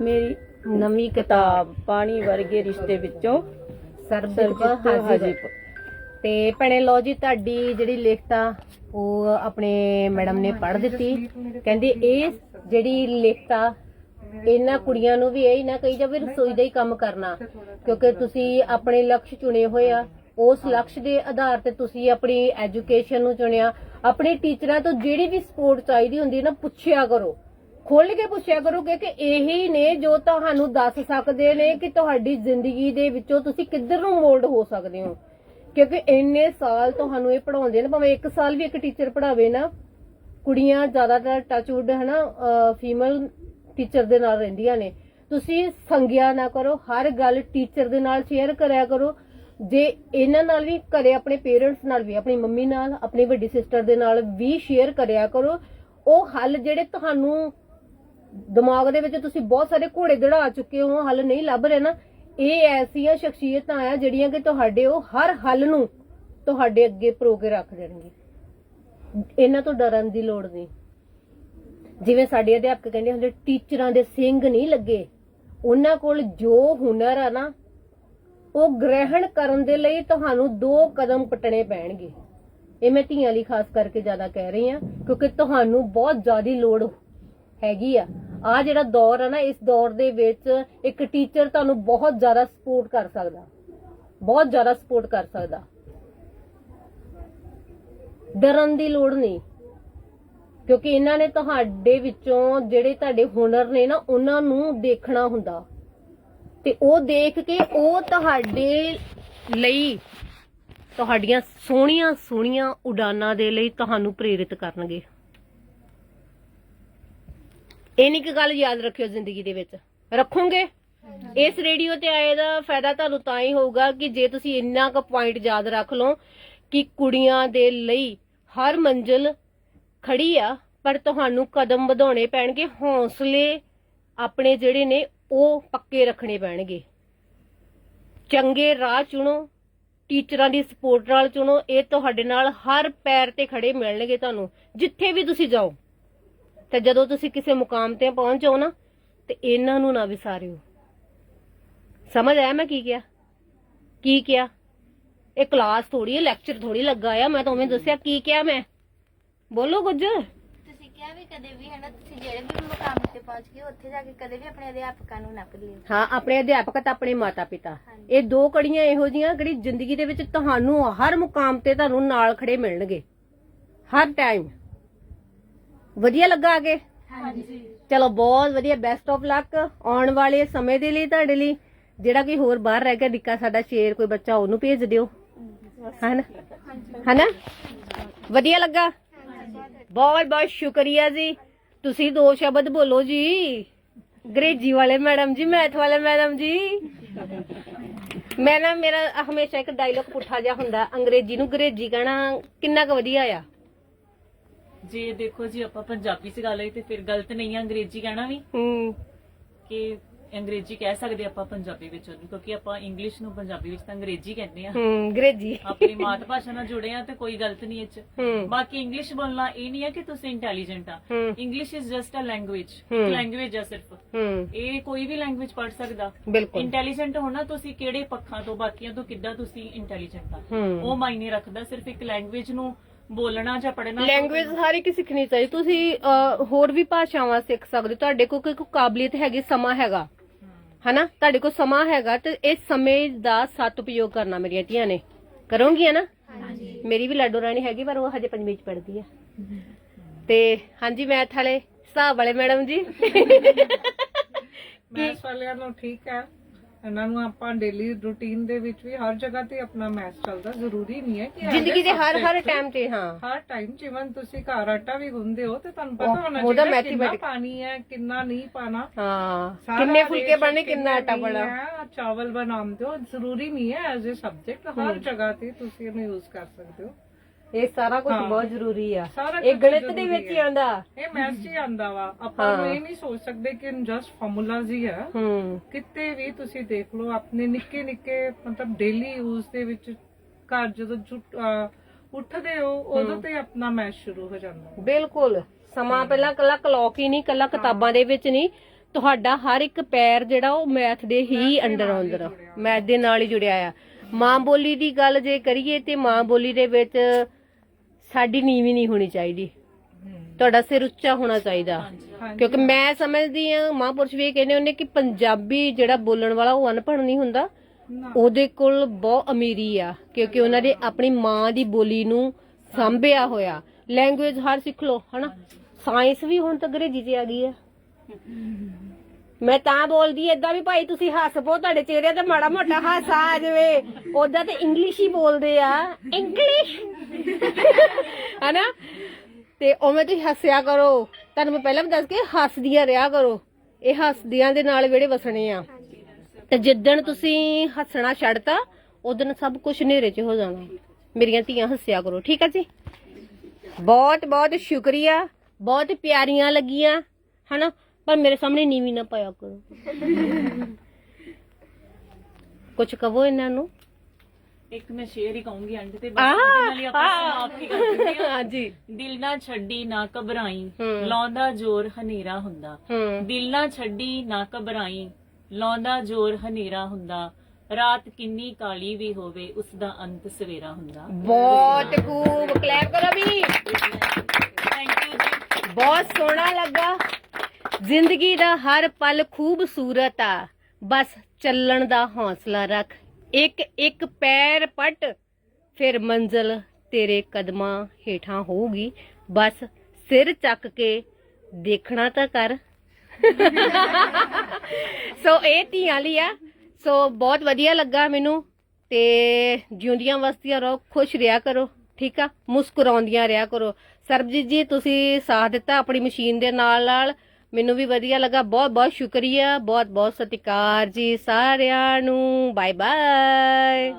ਮੇਰੀ ਨਵੀਂ ਕਿਤਾਬ ਪਾਣੀ ਵਰਗੇ ਰਿਸ਼ਤੇ ਵਿੱਚੋਂ ਸਰਬਜੀਤ ਹਾਜੀਪੁਰ ਤੇ ਭੈਣੇ ਲੋ ਜੀ ਤੁਹਾਡੀ ਜਿਹੜੀ ਲਿਖਤ ਉਹ ਆਪਣੇ ਮੈਡਮ ਨੇ ਪੜ੍ਹ ਦਿੱਤੀ। ਕਹਿੰਦੇ ਇਹ ਜਿਹੜੀ ਲਿਖਤ ਇਹਨਾਂ ਕੁੜੀਆਂ ਨੂੰ ਵੀ ਇਹ ਹੀ ਨਾ ਕਹੀ ਜਾਵੇ ਰਸੋਈ ਦਾ ਹੀ ਕੰਮ ਕਰਨਾ। ਕਿਉਂਕਿ ਤੁਸੀਂ ਆਪਣੇ ਲਕਸ਼ ਚੁਣੇ ਹੋਏ ਆ। ਉਸ ਲਕਸ਼ ਦੇ ਆਧਾਰ ਤੇ ਤੁਸੀਂ ਆਪਣੀ ਐਜੂਕੇਸ਼ਨ ਨੂੰ ਚੁਣਿਆ। ਆਪਣੇ ਟੀਚਰਾਂ ਤੋਂ ਜਿਹੜੀ ਵੀ ਸਪੋਰਟ ਚਾਹੀਦੀ ਹੁੰਦੀ ਹੈ ਨਾ ਪੁੱਛਿਆ ਕਰੋ। ਖੁੱਲ ਕੇ ਪੁੱਛਿਆ ਕਰੋ ਕਿ ਇਹੀ ਨੇ ਜੋ ਤੁਹਾਨੂੰ ਦੱਸ ਸਕਦੇ ਨੇ ਕਿ ਤੁਹਾਡੀ ਜ਼ਿੰਦਗੀ ਦੇ ਵਿੱਚੋਂ ਤੁਸੀਂ ਕਿੱਧਰ ਨੂੰ ਮੋਲਡ ਹੋ ਸਕਦੇ ਹੋ। ਕਿਉਂਕਿ ਇੰਨੇ ਸਾਲ ਤੁਹਾਨੂੰ ਇਹ ਪੜਾਉਂਦੇ ਨੇ ਭਾਵੇਂ ਇੱਕ ਸਾਲ ਵੀ ਇੱਕ ਟੀਚਰ ਪੜਾਵੇ ਨਾ ਕੁੜੀਆਂ ਜ਼ਿਆਦਾਤਰ ਟੱਚਵੁੱਡ ਹਨਾ ਫੀਮੇਲ ਟੀਚਰ ਦੇ ਨਾਲ ਰਹਿੰਦੀਆਂ ਨੇ। ਤੁਸੀਂ ਸੰਗਿਆ ਨਾ ਕਰੋ, ਹਰ ਗੱਲ ਟੀਚਰ ਦੇ ਨਾਲ ਸ਼ੇਅਰ ਕਰਿਆ ਕਰੋ। ਜੇ ਇਹਨਾਂ ਨਾਲ ਵੀ ਘਰੇ ਆਪਣੇ ਪੇਰੈਂਟਸ ਨਾਲ ਵੀ, ਆਪਣੀ ਮੰਮੀ ਨਾਲ, ਆਪਣੀ ਵੱਡੀ ਸਿਸਟਰ ਦੇ ਨਾਲ ਵੀ ਸ਼ੇਅਰ ਕਰਿਆ ਕਰੋ, ਉਹ ਹੱਲ ਜਿਹੜੇ ਤੁਹਾਨੂੰ ਦਿਮਾਗ ਦੇ ਵਿੱਚ ਤੁਸੀਂ ਬਹੁਤ ਸਾਰੇ ਘੋੜੇ ਦੜਾ ਚੁੱਕੇ ਹੋ, ਹੱਲ ਨਹੀਂ ਲੱਭ ਰਹੇ ਨਾ, ਇਹ ਐਸੀਆਂ ਸ਼ਖਸੀਅਤਾਂ ਆ ਜਿਹੜੀਆਂ ਕਿ ਤੁਹਾਡੇ ਉਹ ਹਰ ਹੱਲ ਨੂੰ ਤੁਹਾਡੇ ਅੱਗੇ ਪਰੋ ਕੇ ਰੱਖ ਦੇਣਗੇ। ਇਹਨਾਂ ਤੋਂ ਡਰਨ ਦੀ ਲੋੜ ਨਹੀਂ। ਜਿਵੇਂ ਸਾਡੇ ਅਧਿਆਪਕ ਕਹਿੰਦੇ ਹੁੰਦੇ, ਟੀਚਰਾਂ ਦੇ ਸਿੰਘ ਨਹੀਂ ਲੱਗੇ। ਉਹਨਾਂ ਕੋਲ ਜੋ ਹੁਨਰ ਆ ਨਾ, ਉਹ ਗ੍ਰਹਿਣ ਕਰਨ ਦੇ ਲਈ ਤੁਹਾਨੂੰ ਦੋ ਕਦਮ ਪਟਣੇ ਪੈਣਗੇ। ਇਹ ਮੈਂ ਧੀਆਂ ਲਈ ਖਾਸ ਕਰਕੇ ਜ਼ਿਆਦਾ ਕਹਿ ਰਹੀ ਹਾਂ, ਕਿਉਂਕਿ ਤੁਹਾਨੂੰ ਬਹੁਤ ਜ਼ਿਆਦਾ ਲੋੜ ਹੈਗੀ ਆ। ਆ ਜਿਹੜਾ ਦੌਰ ਆ ਨਾ, ਇਸ ਦੌਰ ਦੇ ਵਿੱਚ ਇੱਕ ਟੀਚਰ ਤੁਹਾਨੂੰ ਬਹੁਤ ਜ਼ਿਆਦਾ ਸਪੋਰਟ ਕਰ ਸਕਦਾ। ਬਹੁਤ ਜ਼ਿਆਦਾ ਸਪੋਰਟ ਕਰ ਸਕਦਾ। ਡਰਨ ਦੀ ਲੋੜ ਨਹੀਂ। ਕਿਉਂਕਿ ਇਹਨਾਂ ਨੇ ਤੁਹਾਡੇ ਵਿੱਚੋਂ ਜਿਹੜੇ ਤੁਹਾਡੇ ਹੁਨਰ ਨੇ ਨਾ, ਉਹਨਾਂ ਨੂੰ ਦੇਖਣਾ ਹੁੰਦਾ। ਤੇ ਉਹ ਦੇਖ ਕੇ ਉਹ ਤੁਹਾਡੇ ਲਈ ਤੁਹਾਡੀਆਂ ਸੋਹਣੀਆਂ ਸੋਹਣੀਆਂ ਉਡਾਨਾਂ ਦੇ ਲਈ ਤੁਹਾਨੂੰ ਪ੍ਰੇਰਿਤ ਕਰਨਗੇ। ਇਹ ਨਹੀਂ ਕਿ ਗੱਲ ਯਾਦ ਰੱਖਿਓ ਜ਼ਿੰਦਗੀ ਦੇ ਵਿੱਚ। ਰੱਖੋਗੇ? ਇਸ ਰੇਡੀਓ ਤੇ ਆਏ ਦਾ ਫਾਇਦਾ ਤੁਹਾਨੂੰ ਤਾਂ ਹੀ ਹੋਊਗਾ ਕਿ ਜੇ ਤੁਸੀਂ ਇੰਨਾ ਕੁ ਪੁਆਇੰਟ ਯਾਦ ਰੱਖ ਲਓ ਕਿ ਕੁੜੀਆਂ ਦੇ ਲਈ ਹਰ ਮੰਜ਼ਿਲ ਖੜੀ ਆ, ਪਰ ਤੁਹਾਨੂੰ ਕਦਮ ਵਧਾਉਣੇ ਪੈਣਗੇ, ਹੌਸਲੇ ਆਪਣੇ ਜਿਹੜੇ ਨੇ, ਉਹ ਪੱਕੇ ਰੱਖਣੇ ਪੈਣਗੇ। ਚੰਗੇ ਰਾਹ ਚੁਣੋ, ਟੀਚਰਾਂ ਦੀ ਸਪੋਰਟ ਨਾਲ ਚੁਣੋ, ਇਹ ਤੁਹਾਡੇ ਨਾਲ ਹਰ ਪੈਰ ਤੇ ਖੜੇ ਮਿਲਣਗੇ ਤੁਹਾਨੂੰ, ਜਿੱਥੇ ਵੀ ਤੁਸੀਂ ਜਾਓ। ਤੇ ਜਦੋਂ ਤੁਸੀਂ ਕਿਸੇ ਮੁਕਾਮ ਤੇ ਪਹੁੰਚ ਜਾਓ ਨਾ, ਤੇ ਇਹਨਾਂ ਨੂੰ ਨਾ ਵਿਸਾਰਿਓ। ਸਮਝ ਆਇਆ ਮੈਂ ਕੀ ਕਿਹਾ? ਕੀ ਕਿਹਾ? ਇਹ ਕਲਾਸ ਥੋੜੀ ਹੈ ਲੈਕਚਰ ਥੋੜੀ ਲੱਗਾ ਆ, ਮੈਂ ਤਾਂ ਉਵੇਂ ਦੱਸਿਆ, ਕੀ ਕਿਹਾ ਮੈਂ? ਬੋਲੋ ਕੁਝ। ਤੁਸੀਂ ਕਿਹਾ ਵੀ ਕਦੇ ਵੀ ਹੈ ਨਾ ਤੁਸੀਂ ਜਿਹੜੇ ਵੀ ਮੁਕਾਮ ਤੇ ਪਹੁੰਚ ਗਏ ਉੱਥੇ ਜਾ ਕੇ ਕਦੇ ਵੀ ਆਪਣੇ ਅਧਿਆਪਕਾਂ ਨੂੰ ਨਾ ਭੁੱਲਿਓ ਹਾਂ ਆਪਣੇ ਅਧਿਆਪਕ ਤੇ ਆਪਣੇ ਮਾਤਾ ਪਿਤਾ ਇਹ ਦੋ ਕੜੀਆਂ ਇਹੋ ਜੀਆਂ ਜਿਹੜੀ ਜ਼ਿੰਦਗੀ ਦੇ ਵਿੱਚ ਤੁਹਾਨੂੰ ਹਰ ਮੁਕਾਮ ਤੇ ਤੁਹਾਨੂੰ ਨਾਲ ਖੜੇ ਮਿਲਣਗੇ। ਹਰ ਟਾਈਮ ਵਧੀਆ ਲੱਗਾ ਅੱਗੇ? ਹਾਂਜੀ। ਚਲੋ ਬਹੁਤ ਵਧੀਆ। ਬੈਸਟ ਆਫ ਲੱਕ ਆਉਣ ਵਾਲੇ ਸਮੇਂ ਦੇ ਲਈ ਤੁਹਾਡੇ ਲਈ। ਜਿਹੜਾ ਕੋਈ ਹੋਰ ਬਾਹਰ ਰਹਿ ਗਿਆ ਨਿੱਕਾ ਸਾਡਾ ਸ਼ੇਰ ਕੋਈ ਬੱਚਾ ਉਹਨੂੰ ਭੇਜ ਦਿਓ। ਹਨਾ? ਹਨਾ? ਵਧੀਆ ਲੱਗਾ। ਬਹੁਤ ਬਹੁਤ ਸ਼ੁਕਰੀਆ ਜੀ। ਤੁਸੀਂ ਦੋ ਸ਼ਬਦ ਬੋਲੋ ਜੀ। ਅੰਗਰੇਜ਼ੀ ਵਾਲੇ ਮੈਡਮ ਜੀ ਮੈਥ ਵਾਲੇ ਮੈਡਮ ਜੀ। ਮੈਂ ਨਾ ਮੇਰਾ ਹਮੇਸ਼ਾ ਇੱਕ ਡਾਇਲੌਗ ਪੁੱਠਾ ਜਿਹਾ ਹੁੰਦਾ। ਅੰਗਰੇਜ਼ੀ ਨੂੰ ਅੰਗਰੇਜ਼ੀ ਕਹਿਣਾ ਕਿੰਨਾ ਕੁ ਵਧੀਆ ਆ। ਜੇ ਦੇਖੋ ਜੀ ਆਪਾਂ ਪੰਜਾਬੀ ਚ ਗੱਲ ਹੈ ਤੇ ਫਿਰ ਗਲਤ ਨਹੀਂ ਆ ਅੰਗਰੇਜ਼ੀ ਕਹਿਣਾ ਵੀ। ਹੂੰ। ਕਿ ਅੰਗਰੇਜ਼ੀ ਕਹਿ ਸਕਦੇ ਆਪਾਂ ਪੰਜਾਬੀ ਵਿੱਚ ਉਹਨੂੰ ਕਿਉਂਕਿ ਆਪਾਂ ਇੰਗਲਿਸ਼ ਨੂੰ ਪੰਜਾਬੀ ਵਿੱਚ ਤਾਂ ਅੰਗਰੇਜ਼ੀ ਕਹਿੰਦੇ ਆ। ਹੂੰ ਅੰਗਰੇਜ਼ੀ। ਆਪਣੀ ਮਾਤ ਭਾਸ਼ਾ ਨਾਲ ਜੁੜੇ ਆ ਤੇ ਕੋਈ ਗਲਤ ਨਹੀਂ ਇਹ ਚ। ਹੂੰ। ਬਾਕੀ ਇੰਗਲਿਸ਼ ਬੋਲਣਾ ਇਹ ਨਹੀਂ ਹੈ ਕਿ ਤੁਸੀਂ ਇੰਟੈਲੀਜੈਂਟ ਆ। ਹੂੰ। English is just a language ਹੂੰ। ਲੈਂਗੁਏਜ ਆ ਸਿਰਫ। ਹੂੰ। ਇਹ ਕੋਈ ਵੀ ਲੈਂਗੁਏਜ ਪੜ੍ਹ ਸਕਦਾ। ਬਿਲਕੁਲ। ਇੰਟੈਲੀਜੈਂਟ ਹੋਣਾ ਤੁਸੀਂ ਕਿਹੜੇ ਪੱਖਾਂ ਤੋਂ ਬਾਕੀਆਂ ਤੋਂ ਕਿੱਦਾਂ ਤੁਸੀਂ ਇੰਟੈਲੀਜੈਂਟ ਆ। ਹੂੰ। ਉਹ ਮਾਇਨੇ ਰੱਖਦਾ ਸਿਰਫ ਇੱਕ ਲੈਂਗੁਏਜ ਨੂੰ ਬੋਲਣਾ ਜਾਂ ਪੜ੍ਹਨਾ। ਲੈਂਗੁਏਜ ਹਰ ਇੱਕ ਸਿੱਖਣੀ ਚਾਹੀਦੀ। ਤੁਸੀਂ ਅਹ, ਹੋਰ ਵੀ ਭਾਸ਼ਾਵਾਂ ਸਿੱਖ ਸਕਦੇ ਹੋ। ਤੁਹਾਡੇ ਕੋਲ ਕੋਈ ਕੋਈ ਕਾਬਲੀਅਤ ਹੈਗੀ ਸਮਾਂ ਹੈਗਾ। ਹਨਾ? ਤੁਹਾਡੇ ਕੋਲ ਸਮਾਂ ਹੈਗਾ ਤੇ ਇਸ ਸਮੇਂ ਦਾ ਸਤ ਉਪਯੋਗ ਕਰਨਾ ਮੇਰੀਆਂ ਧੀਆਂ ਨੇ। ਕਰੋਗੀਆਂ ਨਾ ਹਾਂਜੀ। ਮੇਰੀ ਵੀ ਲਾਡੋ ਰਾਣੀ ਹੈਗੀ ਪਰ ਉਹ ਹਜੇ ਪੰਜਵੀਂ ਚ ਪੜ੍ਹਦੀ ਆ। ਤੇ ਹਾਂਜੀ ਮੈਥ ਵਾਲੇ ਹਿਸਾਬ ਵਾਲੇ ਮੈਡਮ ਜੀ। [LAUGHS] ਮੈਥ ਵਾਲਿਆਂ ਨੂੰ ਠੀਕ ਹੈ। ਇਹਨਾਂ ਨੂੰ ਆਪਾਂ ਡੇਲੀ ਰੂਟੀਨ ਦੇ ਵਿੱਚ ਵੀ ਹਰ ਜਗ੍ਹਾ ਤੇ ਆਪਣਾ ਮੈਥ ਚੱਲਦਾ ਜ਼ਰੂਰੀ ਨਹੀਂ ਹੈ ਕਿ ਜ਼ਿੰਦਗੀ ਦੇ ਹਰ ਹਰ ਟਾਈਮ ਤੇ ਹਾਂ। ਹਰ ਟਾਈਮ ਜਿਵੇਂ ਤੁਸੀਂ ਘਰ ਆਟਾ ਵੀ ਗੁੰਨਦੇ ਹੋ ਤੇ ਤੁਹਾਨੂੰ ਪਤਾ ਹੋਣਾ ਚਾਹੀਦਾ ਕਿੰਨਾ ਪਾਣੀ ਹੈ ਕਿੰਨਾ ਨਹੀਂ ਪਾਣਾ। ਹਾਂ ਕਿੰਨੇ ਫੁਲਕੇ ਬਣਨੇ ਕਿੰਨਾ ਆਟਾ ਬਣਾ ਚਾਵਲ ਬਣਾਉਂਦੇ ਹੋ ਜ਼ਰੂਰੀ ਨਹੀਂ ਹੈ ਐਜ਼ ਅ ਸਬਜੈਕਟ ਹਰ ਜਗ੍ਹਾ ਤੇ ਤੁਸੀਂ ਇਹਨੂੰ ਯੂਜ਼ ਕਰ ਸਕਦੇ ਹੋ। ਇਹ ਸਾਰਾ ਕੁਝ ਹਾਂ। ਬਹੁਤ ਜ਼ਰੂਰੀ ਆ। ਸਾਰਾ ਇਹ ਕੁਛ ਗਣਿਤ ਦੇ ਜ਼ਰੂਰੀ ਵਿੱਚ ਹੀ ਹੈ। ਆਂਦਾ। ਇਹ ਮੈਥ 'ਚ ਹੀ ਆਂਦਾ ਵਾ। ਆਪਾਂ ਨੂੰ। ਇਹ ਨਹੀਂ ਸੋਚ ਸਕਦੇ ਕਿ ਜਸਟ ਫਾਰਮੂਲਾਜ਼ ਹੀ ਹੂੰ। ਕਿਤੇ ਵੀ ਤੁਸੀਂ ਦੇਖ ਲਓ ਆਪਣੇ ਨਿੱਕੇ ਨਿੱਕੇ ਮਤਲਬ ਡੇਲੀ ਯੂਜ਼ ਦੇ ਵਿੱਚ ਘਰ ਜਦੋਂ ਅਹ ਉੱਠਦੇ ਹੋ ਉਦੋਂ ਤੇ ਆਪਣਾ ਮੈਥ ਸ਼ੁਰੂ ਹੋ ਜਾਂਦਾ। ਬਿਲਕੁਲ। ਸਮਾਂ ਪਹਿਲਾਂ ਕੱਲਾ ਕਲੌਕ ਹੀ ਨਹੀਂ ਕੱਲਾ ਕਿਤਾਬਾਂ ਦੇ ਵਿੱਚ ਨਹੀਂ। ਤੁਹਾਡਾ ਹਰ ਇੱਕ ਪੈਰ ਜਿਹੜਾ ਉਹ ਮੈਥ ਦੇ ਹੀ ਅੰਡਰ ਅੰਦਰ ਮੈਥ ਦੇ ਨਾਲ ਹੀ ਜੁੜਿਆ ਆ। ਮਾਂ ਬੋਲੀ ਦੀ ਗੱਲ ਜੇ ਕਰੀਏ ਤੇ ਮਾਂ ਬੋਲੀ ਦੇ ਵਿੱਚ ਸਾਡੀ ਨੀਵੀਂ ਨਹੀਂ ਹੋਣੀ ਚਾਹੀਦੀ। ਤੁਹਾਡਾ ਸਿਰ ਉੱਚਾ ਹੋਣਾ ਚਾਹੀਦਾ। ਕਿਉਂਕਿ ਮੈਂ ਸਮਝਦੀ ਆ ਮਹਾਂਪੁਰਸ਼ ਵੀ ਇਹ ਕਹਿੰਦੇ ਹੁੰਦੇ ਕਿ ਪੰਜਾਬੀ ਜਿਹੜਾ ਬੋਲਣ ਵਾਲਾ ਉਹ ਅਨਪੜ੍ਹ ਨਹੀਂ ਹੁੰਦਾ। ਨਾ। ਉਹਦੇ ਕੋਲ ਬਹੁਤ ਅਮੀਰੀ ਆ ਕਿਉਂਕਿ ਉਹਨਾਂ ਦੇ ਆਪਣੀ ਮਾਂ ਦੀ ਬੋਲੀ ਨੂੰ ਸਾਂਭਿਆ ਹੋਇਆ। ਲੈਂਗੁਏਜ ਹਰ ਸਿੱਖ ਲਓ ਹਨਾ? ਸਾਇੰਸ ਵੀ ਹੁਣ ਤਾਂ ਅੰਗਰੇਜ਼ੀ 'ਚ ਆ ਗਈ ਆ। ਮੈਂ ਤਾਂ ਬੋਲਦੀ ਏਦਾਂ ਵੀ ਭਾਈ ਤੁਸੀਂ ਹੱਸ ਪੋ ਤੁਹਾਡੇ ਚਿਹਰੇ ਤੇ ਮਾੜਾ ਮੋਟਾ ਹਾਸਾ ਆ ਜਾਵੇ। ਉਦਾਂ ਤੇ ਇੰਗਲਿਸ਼ ਹੀ ਬੋਲਦੇ ਆ। ਇੰਗਲਿਸ਼ ਹਨਾ? ਤੇ ਉਵੇਂ ਤੁਸੀਂ ਹੱਸਿਆ ਕਰੋ। ਤੁਹਾਨੂੰ ਮੈਂ ਪਹਿਲਾਂ ਵੀ ਦੱਸ ਕੇ ਹੱਸਦੀਆਂ ਰਿਹਾ ਕਰੋ। ਇਹ ਹੱਸਦੀਆਂ ਦੇ ਨਾਲ ਵਿਹੜੇ ਵਸਣੇ ਆ। ਤੇ ਜਿੱਦਣ ਤੁਸੀਂ ਹੱਸਣਾ ਛੱਡਤਾ, ਉਦੋਂ ਸਭ ਕੁਝ ਹਨੇਰੇ 'ਚ ਹੋ ਜਾਣਾ। ਮੇਰੀਆਂ ਧੀਆਂ ਹੱਸਿਆ ਕਰੋ, ਠੀਕ ਆ ਜੀ? ਬਹੁਤ ਬਹੁਤ ਸ਼ੁਕਰੀਆ। ਬਹੁਤ ਪਿਆਰੀਆਂ ਲੱਗੀਆਂ, ਹਨਾ? ਪਰ ਮੇਰੇ ਸਾਹਮਣੇ ਨੀਵੀਂ ਨਾ ਪਾਇਆ ਕਰੋ। ਕੁਝ ਕਹੋ ਇਹਨਾਂ ਨੂੰ। ਇੱਕ ਮੈਂ ਸ਼ੇਰ ਹੀ ਕਹੂੰਗੀ ਐਂਡ ਤੇ ਬਸ ਉਹਦੇ ਨਾਲ ਹੀ ਆਪਾਂ ਸਮਾਪਤੀ ਕਰ ਦਿੰਦੇ ਹਾਂ। ਹਾਂਜੀ ਦਿਲ ਨਾ ਛੱਡੀ ਨਾ ਘਬਰਾਈ। ਲਾਉਂਦਾ ਜ਼ੋਰ ਹਨੇਰਾ ਹੁੰਦਾ। ਦਿਲ ਨਾ ਛੱਡੀ ਨਾ ਘਬਰਾਈ ਲਾਉਂਦਾ ਜ਼ੋਰ ਹਨੇਰਾ ਹੁੰਦਾ। ਰਾਤ ਕਿੰਨੀ ਕਾਲੀ ਵੀ ਹੋਵੇ ਉਸ ਦਾ ਅੰਤ ਸਵੇਰਾ ਹੁੰਦਾ। ਬਹੁਤ ਖੂਬ ਕਲੈਪ ਕਰੋ ਵੀ। ਥੈਂਕ ਯੂ ਜੀ। ਬਹੁਤ ਸੋਹਣਾ ਲੱਗਾ। ਜ਼ਿੰਦਗੀ ਦਾ ਹਰ ਪਲ ਖੂਬਸੂਰਤ ਆ। ਬਸ ਚੱਲਣ ਦਾ ਹੌਸਲਾ ਰੱਖ। ਇੱਕ ਇੱਕ ਪੈਰ ਪਟ, ਫਿਰ ਮੰਜ਼ਲ ਤੇਰੇ ਕਦਮਾਂ ਹੇਠਾਂ ਹੋਊਗੀ। ਬਸ ਸਿਰ ਚੱਕ ਕੇ ਦੇਖਣਾ ਤਾਂ ਕਰ। [LAUGHS] ਸੋ ਇਹ ਧੀਆਂ ਲਈ ਆ। ਸੋ ਬਹੁਤ ਵਧੀਆ ਲੱਗਾ ਮੈਨੂੰ ਤੇ ਜਿਉਂਦੀਆਂ ਵਸਦੀਆਂ ਰਹੋ, ਖੁਸ਼ ਰਿਹਾ ਕਰੋ, ਠੀਕ ਆ? ਮੁਸਕਰਾਉਂਦੀਆਂ ਰਿਹਾ ਕਰੋ। ਸਰਬਜੀਤ ਜੀ, ਤੁਸੀਂ ਸਾਥ ਦਿੱਤਾ ਆਪਣੀ ਮਸ਼ੀਨ ਦੇ ਨਾਲ ਨਾਲ ਮੈਨੂੰ ਵੀ ਵਧੀਆ ਲੱਗਾ। ਬਹੁਤ ਬਹੁਤ ਸ਼ੁਕਰੀਆ। ਬਹੁਤ ਬਹੁਤ ਸਤਿਕਾਰ ਜੀ ਸਾਰਿਆਂ ਨੂੰ। Bye bye